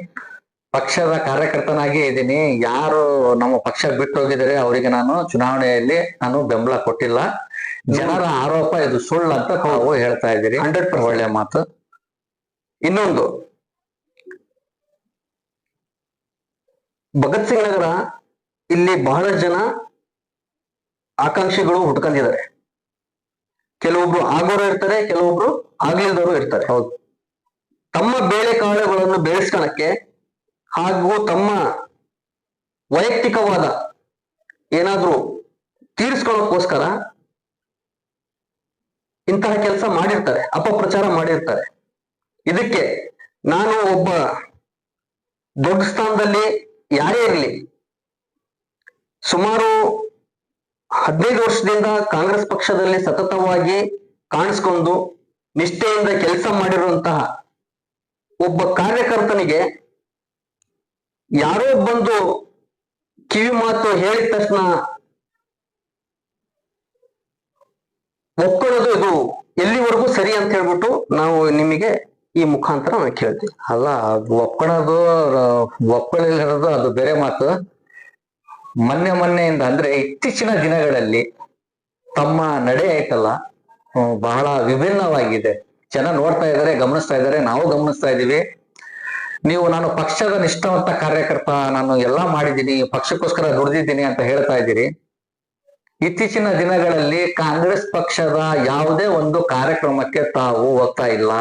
ಪಕ್ಷದ ಕಾರ್ಯಕರ್ತನಾಗಿ ಇದ್ದೀನಿ. ಯಾರು ನಮ್ಮ ಪಕ್ಷ ಬಿಟ್ಟು ಹೋಗಿದ್ದಾರೆ, ಅವರಿಗೆ ನಾನು ಚುನಾವಣೆಯಲ್ಲಿ ನಾನು ಬೆಂಬಲ ಕೊಟ್ಟಿಲ್ಲ. ಜನರ ಆರೋಪ ಇದು ಸುಳ್ಳು ಅಂತ ತಾವು ಹೇಳ್ತಾ ಇದ್ದೀರಿ. Hundred percent. ಒಳ್ಳೆ ಮಾತು. ಇನ್ನೊಂದು. ಭಗತ್ ಸಿಂಗ್ ನಗರ ಇಲ್ಲಿ ಬಹಳ ಜನ ಆಕಾಂಕ್ಷಿಗಳು ಹುಟ್ಕೊಂಡಿದ್ದಾರೆ. ಕೆಲವೊಬ್ರು ಆಗೋರು ಇರ್ತಾರೆ ಕೆಲವೊಬ್ರು ಆಗ್ಲಿಲ್ದವರು ಇರ್ತಾರೆ. ಹೌದು. ತಮ್ಮ ಬೇಳೆ ಬೇಳೆಕಾಳುಗಳನ್ನು ಬೆಳೆಸ್ಕೊಳಕ್ಕೆ ಹಾಗೂ ತಮ್ಮ ವೈಯಕ್ತಿಕವಾದ ಏನಾದ್ರೂ ತೀರಿಸ್ಕೊಳ್ಳೋಕ್ಕೋಸ್ಕರ ಇಂತಹ ಕೆಲಸ ಮಾಡಿರ್ತಾರೆ, ಅಪಪ್ರಚಾರ ಮಾಡಿರ್ತಾರೆ. ಇದಕ್ಕೆ ನಾನು ಒಬ್ಬ ದೊಡ್ಡ ಸ್ಥಾನದಲ್ಲಿ ಯಾರೇ ಇರಲಿ, ಸುಮಾರು ಹದಿನೈದು ವರ್ಷದಿಂದ ಕಾಂಗ್ರೆಸ್ ಪಕ್ಷದಲ್ಲಿ ಸತತವಾಗಿ ಕಾಣಿಸ್ಕೊಂಡು ನಿಷ್ಠೆಯಿಂದ ಕೆಲಸ ಮಾಡಿರುವಂತಹ ಒಬ್ಬ ಕಾರ್ಯಕರ್ತನಿಗೆ ಯಾರೋ ಬಂದು ಕಿವಿ ಮಾತು ಹೇಳಿದ ತಕ್ಷಣ ಒಪ್ಕೊಳ್ಳೋದು ಇದು ಎಲ್ಲಿವರೆಗೂ ಸರಿ ಅಂತ ಹೇಳ್ಬಿಟ್ಟು ನಾವು ನಿಮಗೆ ಈ ಮುಖಾಂತರ ನಾವು ಕೇಳ್ತೀವಿ. ಅಲ್ಲ ಅದು ಒಪ್ಕೊಳೋದು ಒಪ್ಕೊಳ್ಳಿರೋದು ಅದು ಬೇರೆ ಮಾತು. ಮೊನ್ನೆ ಮೊನ್ನೆಯಿಂದ ಅಂದ್ರೆ ಇತ್ತೀಚಿನ ದಿನಗಳಲ್ಲಿ ತಮ್ಮ ನಡೆ ಆಯ್ತಲ್ಲ ಬಹಳ ವಿಭಿನ್ನವಾಗಿದೆ. ಜನ ನೋಡ್ತಾ ಇದ್ದಾರೆ, ಗಮನಿಸ್ತಾ ಇದ್ದಾರೆ, ನಾವು ಗಮನಿಸ್ತಾ ಇದ್ದೀವಿ. ನೀವು ನಾನು ಪಕ್ಷದ ನಿಷ್ಠಾವಂತ ಕಾರ್ಯಕರ್ತ, ನಾನು ಎಲ್ಲಾ ಮಾಡಿದ್ದೀನಿ, ಪಕ್ಷಕ್ಕೋಸ್ಕರ ದುಡಿದಿದ್ದೀನಿ ಅಂತ ಹೇಳ್ತಾ ಇದ್ದೀರಿ. ಇತ್ತೀಚಿನ ದಿನಗಳಲ್ಲಿ ಕಾಂಗ್ರೆಸ್ ಪಕ್ಷದ ಯಾವುದೇ ಒಂದು ಕಾರ್ಯಕ್ರಮಕ್ಕೆ ತಾವು ಹೋಗ್ತಾ ಇಲ್ಲ.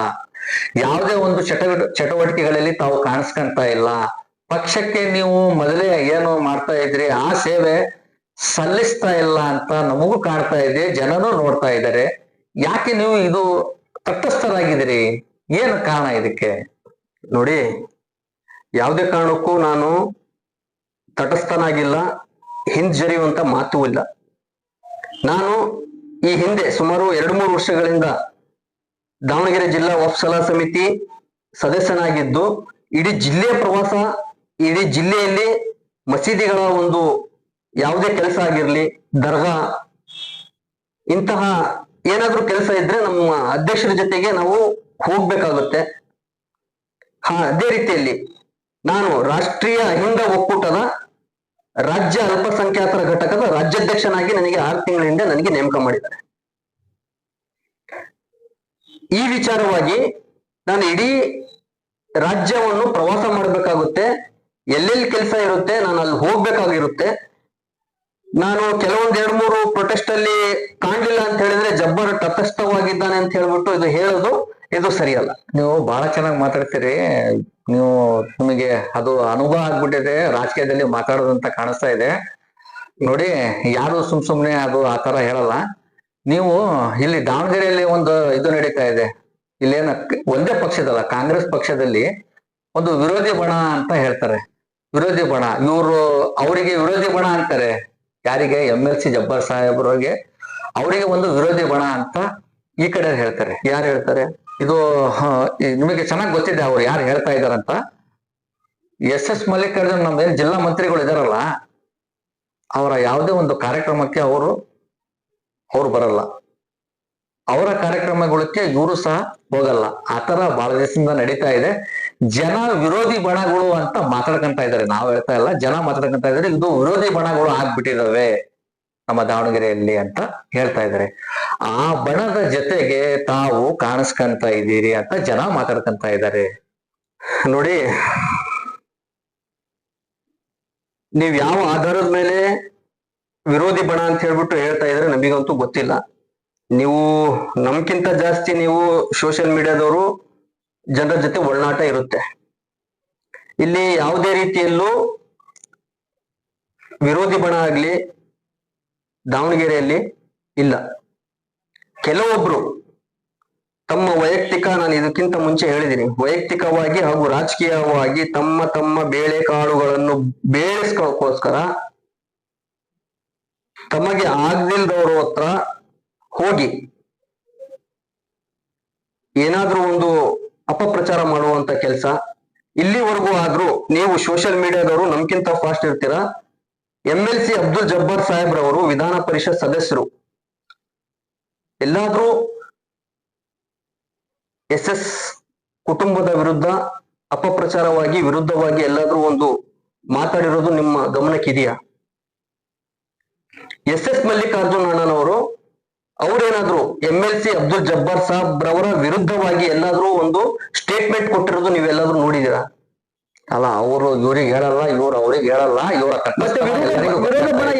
ಯಾವುದೇ ಒಂದು ಚಟುವಟಿ ಚಟುವಟಿಕೆಗಳಲ್ಲಿ ತಾವು ಕಾಣಿಸ್ಕೊಂತಾ ಇಲ್ಲ. ಪಕ್ಷಕ್ಕೆ ನೀವು ಮೊದಲೇ ಏನು ಮಾಡ್ತಾ ಇದ್ರಿ? ಆ ಸೇವೆ ಸಲ್ಲಿಸ್ತಾ ಇಲ್ಲ ಅಂತ ನಮಗೂ ಕಾಣ್ತಾ ಇದೆ, ಜನರು ನೋಡ್ತಾ ಇದ್ದಾರೆ. ಯಾಕೆ ನೀವು ಇದು ತಟಸ್ಥರಾಗಿದ್ದೀರಿ? ಏನು ಕಾರಣ ಇದಕ್ಕೆ? ನೋಡಿ, ಯಾವುದೇ ಕಾರಣಕ್ಕೂ ನಾನು ತಟಸ್ಥನಾಗಿಲ್ಲ, ಹಿಂಜರಿಯುವಂತ ಮಾತು ಇಲ್ಲ. ನಾನು ಈ ಹಿಂದೆ ಸುಮಾರು ಎರಡು ಮೂರು ವರ್ಷಗಳಿಂದ ದಾವಣಗೆರೆ ಜಿಲ್ಲಾ ವಫ್ ಸಮಿತಿ ಸದಸ್ಯನಾಗಿದ್ದು, ಇಡೀ ಜಿಲ್ಲೆಯ ಪ್ರವಾಸ, ಇಡೀ ಜಿಲ್ಲೆಯಲ್ಲಿ ಮಸೀದಿಗಳ ಒಂದು ಯಾವುದೇ ಕೆಲಸ ಆಗಿರಲಿ, ದರ್ಗಾ, ಇಂತಹ ಏನಾದ್ರೂ ಕೆಲಸ ಇದ್ರೆ ನಮ್ಮ ಅಧ್ಯಕ್ಷರ ಜೊತೆಗೆ ನಾವು ಹೋಗ್ಬೇಕಾಗುತ್ತೆ. ಹಾ, ಅದೇ ರೀತಿಯಲ್ಲಿ ನಾನು ರಾಷ್ಟ್ರೀಯ ಅಹಿಂದ ಒಕ್ಕೂಟದ ರಾಜ್ಯ ಅಲ್ಪಸಂಖ್ಯಾತರ ಘಟಕದ ರಾಜ್ಯಾಧ್ಯಕ್ಷನಾಗಿ ನನಗೆ ಆರು ತಿಂಗಳ ಹಿಂದೆ ನನಗೆ ನೇಮಕ ಮಾಡಿದ್ದಾರೆ. ಈ ವಿಚಾರವಾಗಿ ನಾನು ಇಡೀ ರಾಜ್ಯವನ್ನು ಪ್ರವಾಸ ಮಾಡಬೇಕಾಗುತ್ತೆ, ಎಲ್ಲೆಲ್ಲಿ ಕೆಲಸ ಇರುತ್ತೆ, ನಾನು ಅಲ್ಲಿ ಹೋಗ್ಬೇಕಾಗಿರುತ್ತೆ. ನಾನು ಕೆಲವೊಂದ್ ಎರಡ್ ಮೂರು ಪ್ರೊಟೆಸ್ಟ್ ಅಲ್ಲಿ ಕಾಣ್ಲಿಲ್ಲ ಅಂತ ಹೇಳಿದ್ರೆ ಜಬ್ಬರ್ ತಟಸ್ಥವಾಗಿದ್ದಾನೆ ಅಂತ ಹೇಳ್ಬಿಟ್ಟು ಇದು ಹೇಳೋದು ಇದು ಸರಿಯಲ್ಲ ನೀವು ಬಹಳ ಚೆನ್ನಾಗಿ ಮಾತಾಡ್ತೀರಿ. ನೀವು ನಿಮಗೆ ಅದು ಅನುಭವ ಆಗ್ಬಿಟ್ಟಿದೆ. ರಾಜಕೀಯದಲ್ಲಿ ಮಾತಾಡೋದಂತ ಕಾಣಿಸ್ತಾ ಇದೆ. ನೋಡಿ, ಯಾರು ಸುಮ್ ಸುಮ್ನೆ ಅದು ಆ ತರ ಹೇಳಲ್ಲ. ನೀವು ಇಲ್ಲಿ ದಾವಣಗೆರೆಯಲ್ಲಿ ಒಂದು ಇದು ನಡೀತಾ ಇದೆ. ಇಲ್ಲೇನ ಒಂದೇ ಪಕ್ಷದಲ್ಲ, ಕಾಂಗ್ರೆಸ್ ಪಕ್ಷದಲ್ಲಿ ಒಂದು ವಿರೋಧಿ ಬಣ ಅಂತ ಹೇಳ್ತಾರೆ. ವಿರೋಧಿ ಬಣ, ಇವರು ಅವರಿಗೆ ವಿರೋಧಿ ಬಣ ಅಂತಾರೆ. ಯಾರಿಗೆ? ಎಂ ಎಲ್ ಸಿ ಜಬ್ಬಾರ್ ಸಾಹೇಬ್ರಿಗೆ ಅವರಿಗೆ ಒಂದು ವಿರೋಧಿ ಬಣ ಅಂತ ಈ ಕಡೆ ಹೇಳ್ತಾರೆ. ಯಾರು ಹೇಳ್ತಾರೆ? ಇದು ನಿಮಗೆ ಚೆನ್ನಾಗಿ ಗೊತ್ತಿದೆ ಅವ್ರು ಯಾರು ಹೇಳ್ತಾ ಇದಾರಂತ ಎಸ್ ಎಸ್ ಮಲ್ಲಿಕಾರ್ಜುನ್ ನಮ್ದೇನು ಜಿಲ್ಲಾ ಮಂತ್ರಿಗಳು ಇದಾರಲ್ಲ, ಅವರ ಯಾವುದೇ ಒಂದು ಕಾರ್ಯಕ್ರಮಕ್ಕೆ ಅವರು, ಅವ್ರು ಬರಲ್ಲ. ಅವರ ಕಾರ್ಯಕ್ರಮಗಳಿಗೆ ಇವರು ಸಹ ಹೋಗಲ್ಲ. ಆತರ ಬಹಳ ದಿವಸದಿಂದ ನಡೀತಾ ಇದೆ. ಜನ ವಿರೋಧಿ ಬಣಗಳು ಅಂತ ಮಾತಾಡ್ಕೊಂತ ಇದ್ದಾರೆ. ನಾವು ಹೇಳ್ತಾ ಇಲ್ಲ, ಜನ ಮಾತಾಡ್ಕೊಂತ ಇದ್ದಾರೆ. ಇದು ವಿರೋಧಿ ಬಣಗಳು ಆಗ್ಬಿಟ್ಟಿದಾವೆ ನಮ್ಮ ದಾವಣಗೆರೆಯಲ್ಲಿ ಅಂತ ಹೇಳ್ತಾ ಇದ್ದಾರೆ. ಆ ಬಣದ ಜೊತೆಗೆ ತಾವು ಕಾಣಿಸ್ಕೊಂತ ಇದ್ದೀರಿ ಅಂತ ಜನ ಮಾತಾಡ್ಕೊಂತ ಇದ್ದಾರೆ. ನೋಡಿ, ನೀವ್ ಯಾವ ಆಧಾರದ ಮೇಲೆ ವಿರೋಧಿ ಬಣ ಅಂತ ಹೇಳ್ಬಿಟ್ಟು ಹೇಳ್ತಾ ಇದ್ರೆ ನಮಗಂತೂ ಗೊತ್ತಿಲ್ಲ. ನೀವು ನಮ್ಕಿಂತ ಜಾಸ್ತಿ ನೀವು ಸೋಷಿಯಲ್ ಮೀಡಿಯಾದವರು ಜನರ ಜೊತೆ ಒಳನಾಟ ಇರುತ್ತೆ. ಇಲ್ಲಿ ಯಾವುದೇ ರೀತಿಯಲ್ಲೂ ವಿರೋಧಿ ಬಣ ಆಗ್ಲಿ, ದಾವಣಗೆರೆಯಲ್ಲಿ ಇಲ್ಲ. ಕೆಲವೊಬ್ರು ತಮ್ಮ ವೈಯಕ್ತಿಕ ನಾನು ಇದಕ್ಕಿಂತ ಮುಂಚೆ ಹೇಳಿದ್ದೀನಿ, ವೈಯಕ್ತಿಕವಾಗಿ ಹಾಗೂ ರಾಜಕೀಯವಾಗಿ ತಮ್ಮ ತಮ್ಮ ಬೇಳೆಕಾಳುಗಳನ್ನು ಬೇಳೆಸ್ಕೋಸ್ಕರ ತಮಗೆ ಆಗ್ದಿಲ್ದವ್ರ ಹತ್ರ ಹೋಗಿ ಏನಾದ್ರೂ ಒಂದು ಅಪಪ್ರಚಾರ ಮಾಡುವಂತ ಕೆಲಸ. ಇಲ್ಲಿವರೆಗೂ ಆದ್ರೂ ನೀವು ಸೋಷಿಯಲ್ ಮೀಡಿಯಾದವರು ನಮ್ಗಿಂತ ಫಾಸ್ಟ್ ಇರ್ತೀರಾ? M L C Abdul Jabbar ಸಾಹೇಬ್ರವರು ವಿಧಾನ ಪರಿಷತ್ ಸದಸ್ಯರು. ಎಲ್ಲಾದ್ರೂ ಎಸ್ ಎಸ್ ಕುಟುಂಬದ ವಿರುದ್ಧ ಅಪಪ್ರಚಾರವಾಗಿ ವಿರುದ್ಧವಾಗಿ ಎಲ್ಲಾದ್ರೂ ಒಂದು ಮಾತಾಡಿರೋದು ನಿಮ್ಮ ಗಮನಕ್ಕಿದೆಯಾ? ಎಸ್ ಎಸ್ ಮಲ್ಲಿಕಾರ್ಜುನ್ ಅಣ್ಣನವರು ಅವರೇನಾದ್ರೂ M L C Abdul Jabbar Saab ರವರ ವಿರುದ್ಧವಾಗಿ ಎಲ್ಲಾದ್ರೂ ಒಂದು ಸ್ಟೇಟ್ಮೆಂಟ್ ಕೊಟ್ಟಿರೋದು ನೀವೆಲ್ಲಾದ್ರೂ ನೋಡಿದೀರಾ ಅಲ್ಲ ಅವರು ಇವ್ರಿಗೆ ಹೇಳಲ್ಲ ಇವ್ರು ಅವ್ರಿಗೆ ಹೇಳಲ್ಲ ಇವರ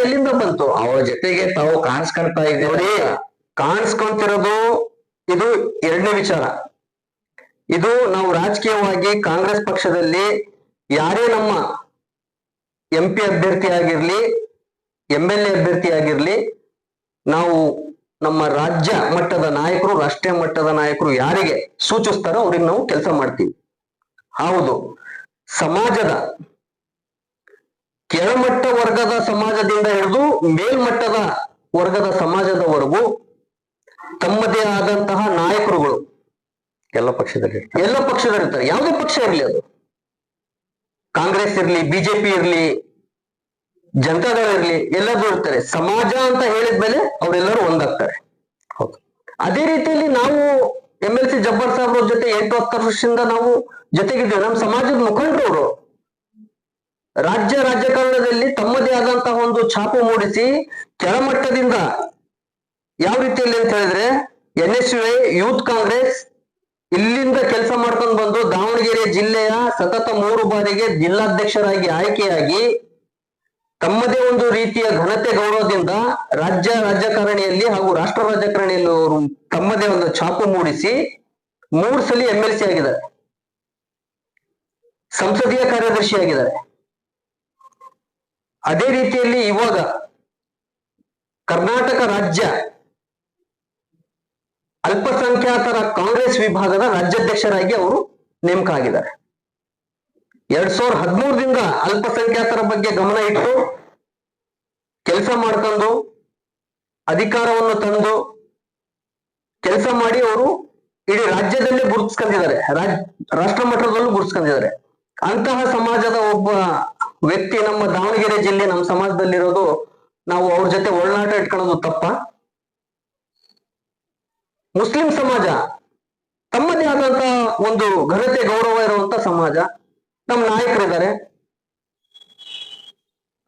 ಎಲ್ಲಿಂದ ಬಂತು? ಅವರ ಜೊತೆಗೆ ತಾವು ಕಾಣಿಸ್ಕೊಂತ ನೋಡಿ ಇದ್ದೀರಿ ಕಾಣಿಸ್ಕೊಂತಿರೋದು ಇದು ಎರಡನೇ ವಿಚಾರ. ಇದು ನಾವು ರಾಜಕೀಯವಾಗಿ ಕಾಂಗ್ರೆಸ್ ಪಕ್ಷದಲ್ಲಿ ಯಾರೇ ನಮ್ಮ ಎಂ ಪಿ ಅಭ್ಯರ್ಥಿ ಆಗಿರ್ಲಿ ಎಂ ಎಲ್ ಎ ಅಭ್ಯರ್ಥಿ ಆಗಿರ್ಲಿ, ನಾವು ನಮ್ಮ ರಾಜ್ಯ ಮಟ್ಟದ ನಾಯಕರು, ರಾಷ್ಟ್ರೀಯ ಮಟ್ಟದ ನಾಯಕರು ಯಾರಿಗೆ ಸೂಚಿಸ್ತಾರೋ ಅವ್ರಿಗೆ ನಾವು ಕೆಲಸ ಮಾಡ್ತೀವಿ. ಹೌದು, ಸಮಾಜದ ಕೆಳಮಟ್ಟ ವರ್ಗದ ಸಮಾಜದಿಂದ ಹಿಡಿದು ಮೇಲ್ಮಟ್ಟದ ವರ್ಗದ ಸಮಾಜದವರೆಗೂ ತಮ್ಮದೇ ಆದಂತಹ ನಾಯಕರುಗಳು ಎಲ್ಲ ಪಕ್ಷದಲ್ಲಿ ಎಲ್ಲ ಪಕ್ಷದಲ್ಲಿರ್ತಾರೆ ಯಾವುದೇ ಪಕ್ಷ ಇರಲಿ ಅದು. ಕಾಂಗ್ರೆಸ್ ಇರಲಿ, ಬಿಜೆಪಿ ಇರ್ಲಿ, ಜನತಾದಳ ಇರಲಿ ಎಲ್ಲರೂ ಇರ್ತಾರೆ. ಸಮಾಜ ಅಂತ ಹೇಳಿದ್ಮೇಲೆ ಅವರೆಲ್ಲರೂ ಒಂದಾಗ್ತಾರೆ. ಹೌದು. ಅದೇ ರೀತಿಯಲ್ಲಿ ನಾವು ಎಂ ಎಲ್ ಸಿ ಜಬ್ಬರ್ ಸಾಹೇಬ್ರ ಜೊತೆ ಎಂಟು ಹತ್ತು ವರ್ಷದಿಂದ ನಾವು ಜೊತೆಗಿದ್ದೇವೆ. ನಮ್ಮ ಸಮಾಜದ ಮುಖಂಡರು ಅವರು. ರಾಜ್ಯ ರಾಜಕಾರಣದಲ್ಲಿ ತಮ್ಮದೇ ಆದಂತಹ ಒಂದು ಛಾಪು ಮೂಡಿಸಿ ಕೆಳಮಟ್ಟದಿಂದ ಯಾವ ರೀತಿಯಲ್ಲಿ ಅಂತ ಹೇಳಿದ್ರೆ N S U youth Congress ಇಲ್ಲಿಂದ ಕೆಲಸ ಮಾಡ್ಕೊಂಡು ಬಂದು ದಾವಣಗೆರೆ ಜಿಲ್ಲೆಯ ಸತತ ಮೂರು ಬಾರಿಗೆ ಜಿಲ್ಲಾಧ್ಯಕ್ಷರಾಗಿ ಆಯ್ಕೆಯಾಗಿ ತಮ್ಮದೇ ಒಂದು ರೀತಿಯ ಘನತೆ ಗೌರವದಿಂದ ರಾಜ್ಯ ರಾಜಕಾರಣಿಯಲ್ಲಿ ಹಾಗೂ ರಾಷ್ಟ್ರ ರಾಜಕಾರಣಿಯಲ್ಲಿ ಅವರು ತಮ್ಮದೇ ಒಂದು ಛಾಪು ಮೂಡಿಸಿ ಮೂರು ಸಲ ಎಂ ಎಲ್ ಸಿ ಆಗಿದ್ದಾರೆ. ಸಂಸದೀಯ ಕಾರ್ಯದರ್ಶಿ ಆಗಿದ್ದಾರೆ. ಅದೇ ರೀತಿಯಲ್ಲಿ ಇವಾಗ ಕರ್ನಾಟಕ ರಾಜ್ಯ ಅಲ್ಪಸಂಖ್ಯಾತರ ಕಾಂಗ್ರೆಸ್ ವಿಭಾಗದ ರಾಜ್ಯಾಧ್ಯಕ್ಷರಾಗಿ ಅವರು ನೇಮಕ ಆಗಿದ್ದಾರೆ ಎರಡ್ ಸಾವಿರದ ಹದಿಮೂರದಿಂದ ಅಲ್ಪಸಂಖ್ಯಾತರ ಬಗ್ಗೆ ಗಮನ ಇಟ್ಟು ಕೆಲಸ ಮಾಡ್ಕೊಂಡು, ಅಧಿಕಾರವನ್ನು ತಂದು ಕೆಲಸ ಮಾಡಿ ಅವರು ಇಡೀ ರಾಜ್ಯದಲ್ಲೇ ಗುರುತಿಸ್ಕೊಂಡಿದ್ದಾರೆ ರಾಷ್ಟ್ರ ಮಟ್ಟದಲ್ಲೂ ಗುರುತಿಸ್ಕೊಂಡಿದ್ದಾರೆ ಅಂತಹ ಸಮಾಜದ ಒಬ್ಬ ವ್ಯಕ್ತಿ ನಮ್ಮ ದಾವಣಗೆರೆ ಜಿಲ್ಲೆ ನಮ್ಮ ಸಮಾಜದಲ್ಲಿರೋದು ನಾವು ಅವ್ರ ಜೊತೆ ಒಳನಾಟ ಇಟ್ಕೊಳ್ಳೋದು ತಪ್ಪ. ಮುಸ್ಲಿಂ ಸಮಾಜ. ತಮ್ಮದೇ ಆದಂತ ಒಂದು ಘನತೆ, ಗೌರವ ಇರುವಂತ ಸಮಾಜ. ನಮ್ಮ ನಾಯಕರಿದ್ದಾರೆ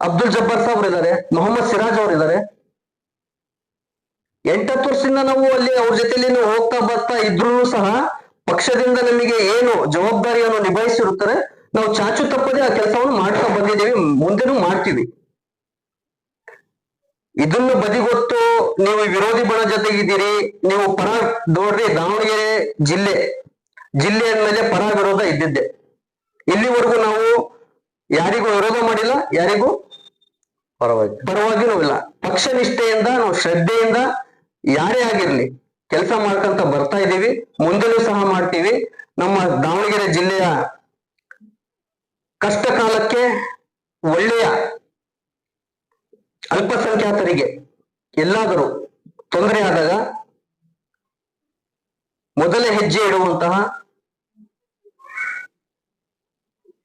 ಅಬ್ದುಲ್ ಜಬ್ಬಾರ್ ಸಾಬ್ ಇದ್ದಾರೆ. ಮೊಹಮ್ಮದ್ ಸಿರಾಜ್ ಅವರಿದ್ದಾರೆ ಎಂಟತ್ತು ವರ್ಷದಿಂದ ನಾವು ಅಲ್ಲಿ ಅವ್ರ ಜೊತೆಲಿ ಹೋಗ್ತಾ ಬರ್ತಾ ಇದ್ರೂ ಸಹ ಪಕ್ಷದಿಂದ ನಮಗೆ ಏನು ಜವಾಬ್ದಾರಿಯನ್ನು ನಿಭಾಯಿಸಿರುತ್ತಾರೆ, ನಾವು ಚಾಚು ತಪ್ಪದೆ ಆ ಕೆಲಸವನ್ನು ಮಾಡ್ತಾ ಬಂದಿದ್ದೀವಿ, ಮುಂದೆನೂ ಮಾಡ್ತೀವಿ. ಇದನ್ನು ಬದಿಗೊತ್ತು ನೀವು ವಿರೋಧಿ ಬಣ ಜೊತೆಗಿದ್ದೀರಿ, ನೀವು ಪರ ನೋಡ್ರಿ ದಾವಣಗೆರೆ ಜಿಲ್ಲೆ. ಜಿಲ್ಲೆ ಅಂದ್ಮೇಲೆ ಪರ ವಿರೋಧ ಇದ್ದಿದ್ದೆ. ಇಲ್ಲಿವರೆಗೂ ನಾವು ಯಾರಿಗೂ ವಿರೋಧ ಮಾಡಿಲ್ಲ, ಯಾರಿಗೂ ಪರವಾಗಿ ಪರವಾಗಿ ಇಲ್ಲ ಪಕ್ಷ ನಿಷ್ಠೆಯಿಂದ, ನಾವು ಶ್ರದ್ಧೆಯಿಂದ ಯಾರೇ ಆಗಿರ್ಲಿ ಕೆಲಸ ಮಾಡ್ಕೊಂತ ಬರ್ತಾ ಇದ್ದೀವಿ. ಮುಂದೆನೂ ಸಹ ಮಾಡ್ತೀವಿ. ನಮ್ಮ ದಾವಣಗೆರೆ ಜಿಲ್ಲೆಯ ಕಷ್ಟ ಕಾಲಕ್ಕೆ ಒಳ್ಳೆಯ ಅಲ್ಪಸಂಖ್ಯಾತರಿಗೆ ಎಲ್ಲಾದರೂ ತೊಂದರೆ ಆದಾಗ ಮೊದಲ ಹೆಜ್ಜೆ ಇಡುವಂತಹ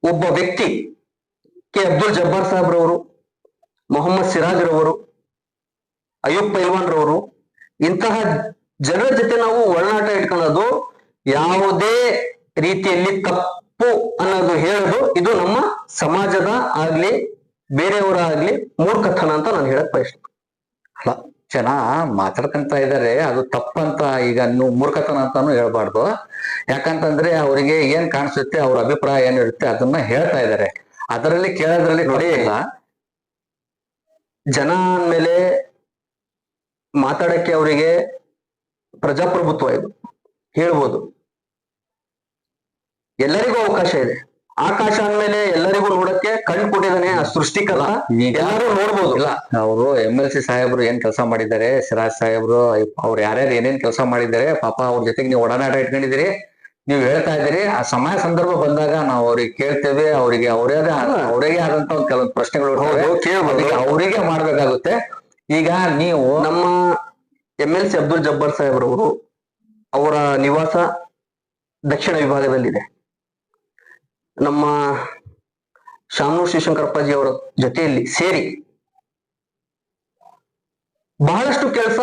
ಒಬ್ಬ ವ್ಯಕ್ತಿ ಕೆ ಅಬ್ದುಲ್ ಜಬ್ಬಾರ್ ಸಾಹೇಬ್ರವರು, ಮೊಹಮ್ಮದ್ ಸಿರಾಜ್ ರವರು ಅಯ್ಯೂಬ್ ಪೈಲ್ವಾನ್ ರವರು ಇಂತಹ ಜನರ ಜೊತೆ ನಾವು ಒಳನಾಟ ಇಟ್ಕೊಳ್ಳೋದು ಯಾವುದೇ ರೀತಿಯಲ್ಲಿ ತಪ್ಪು ಅನ್ನೋದು ಹೇಳೋದು ಇದು ನಮ್ಮ ಸಮಾಜದ ಆಗ್ಲಿ ಬೇರೆಯವರ ಆಗ್ಲಿ ಮೂರ್ಖತನ ಅಂತ ನಾನು ಹೇಳಕ್ ಬಯಸ್ತೀನಿ. ಅಲ್ಲ, ಜನ ಮಾತಾಡ್ಕಂತ ಇದಾರೆ, ಅದು ತಪ್ಪಂತ ಈಗ ನೀವು ಮೂರ್ಖತನ ಅಂತಾನು ಹೇಳ್ಬಾರ್ದು. ಯಾಕಂತಂದ್ರೆ ಅವರಿಗೆ ಏನ್ ಕಾಣಿಸುತ್ತೆ, ಅವ್ರ ಅಭಿಪ್ರಾಯ ಏನಿರುತ್ತೆ ಅದನ್ನ ಹೇಳ್ತಾ ಇದ್ದಾರೆ ಅದರಲ್ಲಿ ಕೇಳೋದ್ರಲ್ಲಿ ನೋಡಿ. ಇಲ್ಲ. ಜನ ಅಂದ್ಮೇಲೆ ಮಾತಾಡಕ್ಕೆ ಅವರಿಗೆ ಪ್ರಜಾಪ್ರಭುತ್ವ ಇದು. ಹೇಳ್ಬೋದು. ಎಲ್ಲರಿಗೂ ಅವಕಾಶ ಇದೆ. ಆಕಾಶ ಅಂದ್ಮೇಲೆ ಎಲ್ಲರಿಗೂ ನೋಡಕ್ಕೆ ಕಣ್ಣು ಕೊಟ್ಟಿದ್ದಾನೆ ಆ ಸೃಷ್ಟಿಕಲ್ಲ ಈಗ ಎಲ್ಲರೂ ನೋಡ್ಬೋದು. ಇಲ್ಲ ಅವರು ಎಂ ಎಲ್ ಸಿ ಸಾಹೇಬ್ರು ಏನ್ ಕೆಲಸ ಮಾಡಿದ್ದಾರೆ ಸಿರಾಜ್ ಸಾಹೇಬ್ರು ಅವ್ರು ಯಾರ್ಯಾರು ಏನೇನ್ ಕೆಲಸ ಮಾಡಿದ್ದಾರೆ ಪಾಪ ಅವ್ರ ಜೊತೆಗೆ ನೀವು ಒಡನಾಟ ಇಟ್ಕೊಂಡಿದ್ದೀರಿ. ನೀವು ಹೇಳ್ತಾ ಇದ್ದೀರಿ ಆ ಸಮಯ ಸಂದರ್ಭ ಬಂದಾಗ ನಾವು ಅವ್ರಿಗೆ ಕೇಳ್ತೇವೆ ಅವರಿಗೆ ಅವರೇ ಅವರಿಗೆ ಆದಂತ ಒಂದ್ ಕೆಲವೊಂದು ಪ್ರಶ್ನೆಗಳು. ಅವರಿಗೆ ಮಾಡ್ಬೇಕಾಗುತ್ತೆ. ಈಗ ನೀವು ನಮ್ಮ M L C Abdul Jabbar ಸಾಹೇಬ್ರವರು ಅವರ ನಿವಾಸ ದಕ್ಷಿಣ ವಿಭಾಗದಲ್ಲಿದೆ. ನಮ್ಮ ಶಾಮನೂರ್ ಶಿವಶಂಕರಪ್ಪಾಜಿ ಅವರ ಜೊತೆಯಲ್ಲಿ ಸೇರಿ ಬಹಳಷ್ಟು ಕೆಲಸ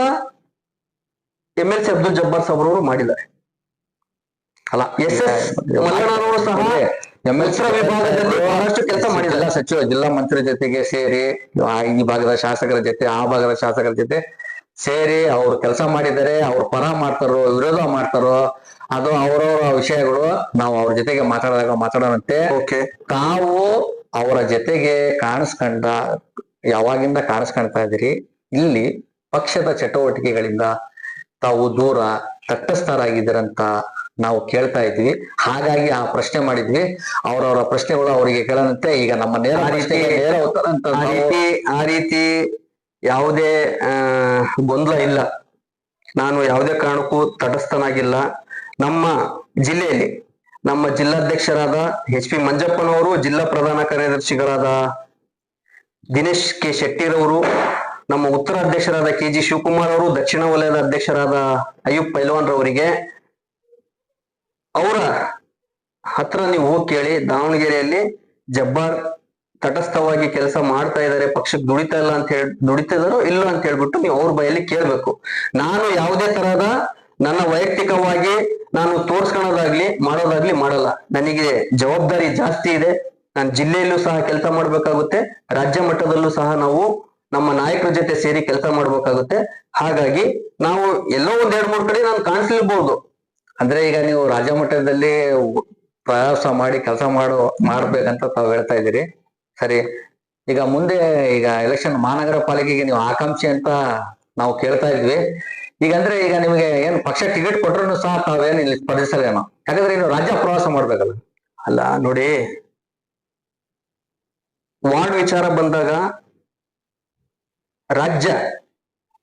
M L C Abdul Jabbar ಸಾಬ್ರವರು ಮಾಡಿದ್ದಾರೆ. ಅಲ್ಲ ಎಸ್ ಎಸ್ ಮಲ್ಲಣ್ಣನವರು ಸಹ ವಿಭಾಗದಲ್ಲಿ ಬಹಳಷ್ಟು ಕೆಲಸ ಮಾಡಿದ್ದಾರೆ. ಸಚಿವ ಜಿಲ್ಲಾ ಮಂತ್ರಿ ಜೊತೆಗೆ ಸೇರಿ ಈ ಭಾಗದ ಶಾಸಕರ ಜೊತೆ ಆ ಭಾಗದ ಶಾಸಕರ ಜೊತೆ ಸೇರಿ ಅವ್ರು ಕೆಲಸ ಮಾಡಿದರೆ ಅವ್ರ ಪರ ಮಾಡ್ತಾರೋ ವಿರೋಧ ಮಾಡ್ತಾರೋ ಅದು ಅವರವರ ವಿಷಯಗಳು. ನಾವು ಅವ್ರ ಜೊತೆಗೆ ಮಾತಾಡಿದಾಗ ಮಾತಾಡೋಣಂತೆ. ತಾವು ಅವರ ಜೊತೆಗೆ ಕಾಣಿಸ್ಕೊಂಡ ಯಾವಾಗಿಂದ ಕಾಣಿಸ್ಕೊಳ್ತಾ ಇದ್ದೀರಿ? ಇಲ್ಲಿ ಪಕ್ಷದ ಚಟುವಟಿಕೆಗಳಿಂದ ತಾವು ದೂರ ತಟಸ್ಥರಾಗಿದ್ದೀರಂತ ನಾವು ಕೇಳ್ತಾ ಇದ್ವಿ ಹಾಗಾಗಿ ಆ ಪ್ರಶ್ನೆ ಮಾಡಿದ್ವಿ. ಅವರವರ ಪ್ರಶ್ನೆಗಳು ಅವರಿಗೆ ಕೇಳದಂತೆ ಈಗ ನಮ್ಮ ನೇರ ಆ ರೀತಿ- ಯಾವುದೇ ಗೊಂದಲ ಇಲ್ಲ. ನಾನು ಯಾವುದೇ ಕಾರಣಕ್ಕೂ ತಟಸ್ಥನಾಗಿಲ್ಲ. ನಮ್ಮ ಜಿಲ್ಲೆಯಲ್ಲಿ, ನಮ್ಮ ಜಿಲ್ಲಾಧ್ಯಕ್ಷರಾದ ಎಚ್ ಪಿ ಮಂಜಪ್ಪನವರು, ಜಿಲ್ಲಾ ಪ್ರಧಾನ ಕಾರ್ಯದರ್ಶಿಗಳಾದ ದಿನೇಶ್ ಕೆ ಶೆಟ್ಟಿರವರು, ನಮ್ಮ ಉತ್ತರ ಅಧ್ಯಕ್ಷರಾದ ಕೆ ಜಿ ಶಿವಕುಮಾರ್ ಅವರು, ದಕ್ಷಿಣ ವಲಯದ ಅಧ್ಯಕ್ಷರಾದ ಅಯ್ಯೂಬ್ ಪೈಲ್ವಾನ್ ರವರಿಗೆ ಅವರ ಹತ್ರ ನೀವು ಹೋಗಿ ಕೇಳಿ, ದಾವಣಗೆರೆಯಲ್ಲಿ ಜಬ್ಬಾರ್ ತಟಸ್ಥವಾಗಿ ಕೆಲಸ ಮಾಡ್ತಾ ಇದ್ದಾರೆ ಪಕ್ಷಕ್ಕೆ ದುಡಿತಾ ಇಲ್ಲ ಅಂತ ಹೇಳಿ ದುಡಿತಿದಾರೋ ಇಲ್ಲ ಅಂತ ಹೇಳ್ಬಿಟ್ಟು ನೀವು ಅವ್ರ ಬಯಲಿ ಕೇಳ್ಬೇಕು. ನಾನು ಯಾವುದೇ ತರಹದ ನನ್ನ ವೈಯಕ್ತಿಕವಾಗಿ ನಾನು ತೋರ್ಸ್ಕೊಳೋದಾಗ್ಲಿ, ಮಾಡೋದಾಗ್ಲಿ ಮಾಡಲ್ಲ. ನನಗೆ ಜವಾಬ್ದಾರಿ ಜಾಸ್ತಿ ಇದೆ. ನಾನು ಜಿಲ್ಲೆಯಲ್ಲೂ ಸಹ ಕೆಲಸ ಮಾಡ್ಬೇಕಾಗುತ್ತೆ. ರಾಜ್ಯ ಮಟ್ಟದಲ್ಲೂ ಸಹ ನಾವು ನಮ್ಮ ನಾಯಕರ ಜೊತೆ ಸೇರಿ ಕೆಲಸ ಮಾಡ್ಬೇಕಾಗುತ್ತೆ. ಹಾಗಾಗಿ ನಾವು ಎಲ್ಲೋ ಒಂದ್ ಎರಡ್ ಮೂರ್ ಕಡೆ ನಾನು ಕಾಣಿಸ್ಲಿರ್ಬೋದು ಅಂದ್ರೆ ಈಗ ನೀವು ರಾಜ್ಯ ಮಟ್ಟದಲ್ಲಿ ಪ್ರಯಾಸ ಮಾಡಿ ಕೆಲಸ ಮಾಡೋ, ಮಾಡ್ಬೇಕಂತ ತಾವು ಹೇಳ್ತಾ ಇದ್ದೀರಿ. ಸರಿ ಈಗ ಮುಂದೆ ಈಗ ಎಲೆಕ್ಷನ್ ಮಹಾನಗರ ಪಾಲಿಕೆಗೆ ನೀವು ಆಕಾಂಕ್ಷಿ ಅಂತ ನಾವು ಕೇಳ್ತಾ ಇದ್ವಿ. ಈಗ ಅಂದ್ರೆ ಈಗ ನಿಮಗೆ ಏನ್ ಪಕ್ಷ ಟಿಕೆಟ್ ಕೊಟ್ಟರು ಸಹ ತಾವೇನು ಇಲ್ಲಿ ಸ್ಪರ್ಧಿಸಲೇನೋ ಯಾಕಂದ್ರೆ ಇನ್ನು ರಾಜ್ಯ ಪ್ರವಾಸ ಮಾಡ್ಬೇಕಲ್ಲ. ಅಲ್ಲ ನೋಡಿ. ವಾರ್ಡ್ ವಿಚಾರ ಬಂದಾಗ ರಾಜ್ಯ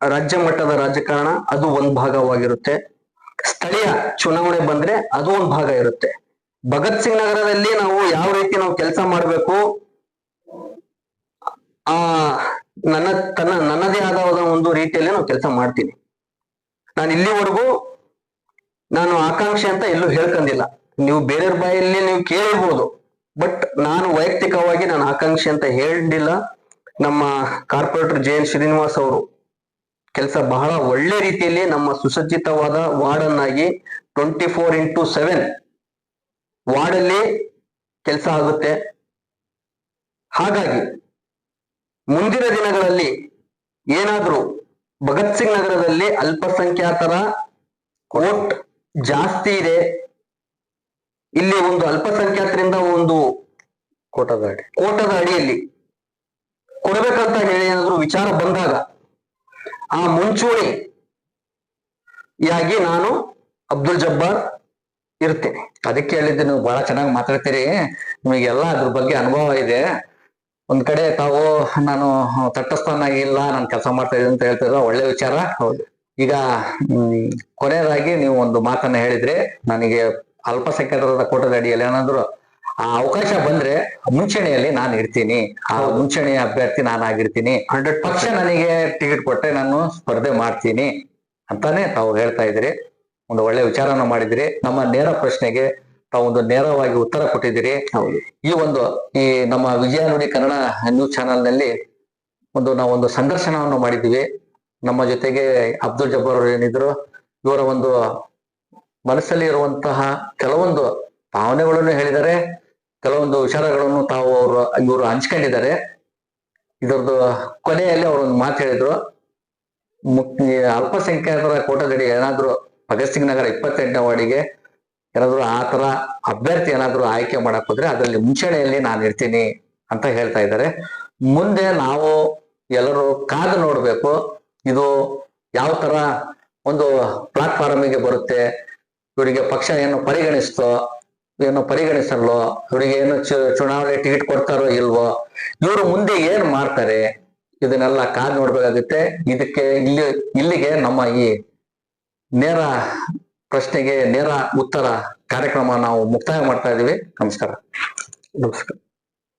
ರಾಜ್ಯ ಮಟ್ಟದ ರಾಜಕಾರಣ ಅದು ಒಂದ್ ಭಾಗವಾಗಿರುತ್ತೆ. ಸ್ಥಳೀಯ ಚುನಾವಣೆ ಬಂದ್ರೆ ಅದು ಒಂದ್ ಭಾಗ ಇರುತ್ತೆ. ಭಗತ್ ಸಿಂಗ್ ನಗರದಲ್ಲಿ ನಾವು ಯಾವ ರೀತಿ ನಾವು ಕೆಲಸ ಮಾಡಬೇಕು ಆ, ನನ್ನ, ತನ್ನ, ನನ್ನದೇ ಆದ ಒಂದು ರೀತಿಯಲ್ಲಿ ನಾವು ಕೆಲಸ ಮಾಡ್ತೀನಿ. ನಾನು ಇಲ್ಲಿವರೆಗೂ ನಾನು ಆಕಾಂಕ್ಷೆ ಅಂತ ಎಲ್ಲೂ ಹೇಳ್ಕೊಂಡಿಲ್ಲ ನೀವು ಬೇರೆಯವ್ರ ಬಾಯಲ್ಲಿ ನೀವು ಕೇಳಿರ್ಬೋದು. ಬಟ್ ನಾನು ವೈಯಕ್ತಿಕವಾಗಿ ನಾನು ಆಕಾಂಕ್ಷೆ ಅಂತ ಹೇಳಿಲ್ಲ ನಮ್ಮ ಕಾರ್ಪೊರೇಟರ್ ಜೆ ಎನ್ ಶ್ರೀನಿವಾಸ್ ಅವರು ಕೆಲಸ ಬಹಳ ಒಳ್ಳೆ ರೀತಿಯಲ್ಲಿ ನಮ್ಮ ಸುಸಜ್ಜಿತವಾದ ವಾರ್ಡ್ ಅನ್ನಾಗಿ ಟ್ವೆಂಟಿ ಫೋರ್ ಇಂಟು ಸೆವೆನ್ ವಾರ್ಡಲ್ಲಿ ಕೆಲಸ ಆಗುತ್ತೆ. ಹಾಗಾಗಿ ಮುಂದಿನ ದಿನಗಳಲ್ಲಿ ಏನಾದರೂ ಭಗತ್ ಸಿಂಗ್ ನಗರದಲ್ಲಿ ಅಲ್ಪಸಂಖ್ಯಾತರ ಕೋಟ್ ಜಾಸ್ತಿ ಇದೆ. ಇಲ್ಲಿ ಒಂದು ಅಲ್ಪಸಂಖ್ಯಾತರಿಂದ ಒಂದು ಕೋಟದ ಅಡಿ ಕೋಟದ ಅಡಿಯಲ್ಲಿ ಕೊಡಬೇಕಂತ ಹೇಳಿ ಏನಾದ್ರು ವಿಚಾರ ಬಂದಾಗ ಆ ಮುಂಚೂಣಿಯಾಗಿ ನಾನು ಅಬ್ದುಲ್ ಜಬ್ಬಾರ್ ಇರ್ತೇನೆ. ಅದಕ್ಕೆ ಹೇಳಿದ್ದೆ ನೀವು ಬಹಳ ಚೆನ್ನಾಗಿ ಮಾತಾಡ್ತೀರಿ. ನಿಮಗೆಲ್ಲ ಅದ್ರ ಬಗ್ಗೆ ಅನುಭವ ಇದೆ. ಒಂದ್ ಕಡೆ ತಾವು ನಾನು ತಟಸ್ಥನಾಗಿಲ್ಲ ನಾನು ಕೆಲಸ ಮಾಡ್ತಾ ಇದ್ದೀನಿ ಅಂತ ಹೇಳ್ತಿದ್ರೆ ಒಳ್ಳೆ ವಿಚಾರ. ಹೌದು. ಈಗ ಹ್ಮ್, ಕೊನೆಯದಾಗಿ ನೀವು ಒಂದು ಮಾತನ್ನ ಹೇಳಿದ್ರೆ ನನಗೆ ಅಲ್ಪಸಂಖ್ಯಾತರ ಕೋಟದ ಅಡಿಯಲ್ಲಿ ಏನಾದ್ರು ಆ ಅವಕಾಶ ಬಂದ್ರೆ ಮುಂಚೂಣಿಯಲ್ಲಿ ನಾನು ಇರ್ತೀನಿ. ಆ ಮುಂಚೂಣಿಯ ಅಭ್ಯರ್ಥಿ ನಾನಾಗಿರ್ತೀನಿ ಹಂಡ್ರೆಡ್ ಪಕ್ಷ ನನಗೆ ಟಿಕೆಟ್ ಕೊಟ್ಟರೆ ನಾನು ಸ್ಪರ್ಧೆ ಮಾಡ್ತೀನಿ ಅಂತಾನೆ ತಾವು ಹೇಳ್ತಾ ಇದ್ರಿ. ಒಂದು ಒಳ್ಳೆ ವಿಚಾರನ ಮಾಡಿದ್ರಿ. ನಮ್ಮ ನೇರ ಪ್ರಶ್ನೆಗೆ ತಾವು ಒಂದು ನೇರವಾಗಿ ಉತ್ತರ ಕೊಟ್ಟಿದ್ದೀರಿ. ಈ ಒಂದು ಈ ನಮ್ಮ ವಿಜಯ ನುಡಿ ಕನ್ನಡ ನ್ಯೂಸ್ ಚಾನೆಲ್ನಲ್ಲಿ ಒಂದು ನಾವು ಒಂದು ಸಂದರ್ಶನವನ್ನು ಮಾಡಿದ್ವಿ ನಮ್ಮ ಜೊತೆಗೆ ಅಬ್ದುಲ್ ಜಬ್ಬಾರ್ ಅವರು ಏನಿದ್ರು ಇವರ ಒಂದು ಮನಸ್ಸಲ್ಲಿ ಇರುವಂತಹ ಕೆಲವೊಂದು ಭಾವನೆಗಳನ್ನು ಹೇಳಿದ್ದಾರೆ. ಕೆಲವೊಂದು ವಿಚಾರಗಳನ್ನು ತಾವು ಅವರು ಇವರು ಹಂಚ್ಕೊಂಡಿದ್ದಾರೆ. ಇದರದ್ದು ಕೊನೆಯಲ್ಲಿ ಅವರು ಒಂದು ಮಾತು ಹೇಳಿದ್ರು. ಮುಕ್- ಈ ಅಲ್ಪಸಂಖ್ಯಾತರ ಕೋಟದಡಿ ಏನಾದ್ರು ಭಗತ್ ಸಿಂಗ್ ನಗರ ಇಪ್ಪತ್ತೆಂಟನೇ ವಾರ್ಡಿಗೆ ಏನಾದ್ರು ಆ ತರ ಅಭ್ಯರ್ಥಿ ಏನಾದರೂ ಆಯ್ಕೆ ಮಾಡಕ್ ಹೋದ್ರೆ ಅದರಲ್ಲಿ ಮುಂಚೂಣಿಯಲ್ಲಿ ನಾನು ಇರ್ತೀನಿ ಅಂತ ಹೇಳ್ತಾ ಇದ್ದಾರೆ. ಮುಂದೆ ನಾವು ಎಲ್ಲರೂ ಕಾದು ನೋಡ್ಬೇಕು, ಇದು ಯಾವ ತರ ಒಂದು ಪ್ಲಾಟ್ಫಾರ್ಮಿಗೆ ಬರುತ್ತೆ, ಇವರಿಗೆ ಪಕ್ಷ ಏನು ಪರಿಗಣಿಸ್ತೋ, ಏನು ಪರಿಗಣಿಸಲ್ವೋ, ಇವರಿಗೆ ಏನು ಚುನಾವಣೆ ಟಿಕೆಟ್ ಕೊಡ್ತಾರೋ ಇಲ್ವೋ, ಇವರು ಮುಂದೆ ಏನ್ ಮಾಡ್ತಾರೆ, ಇದನ್ನೆಲ್ಲ ಕಾದು ನೋಡ್ಬೇಕಾಗುತ್ತೆ. ಇದಕ್ಕೆ ಇಲ್ಲಿ, ಇಲ್ಲಿಗೆ ನಮ್ಮ ಈ ನೇರ ಪ್ರಶ್ನೆಗೆ ನೇರ ಉತ್ತರ ಕಾರ್ಯಕ್ರಮ ನಾವು ಮುಕ್ತಾಯ ಮಾಡ್ತಾ ಇದೀವಿ ನಮಸ್ಕಾರ. ನಮಸ್ಕಾರ.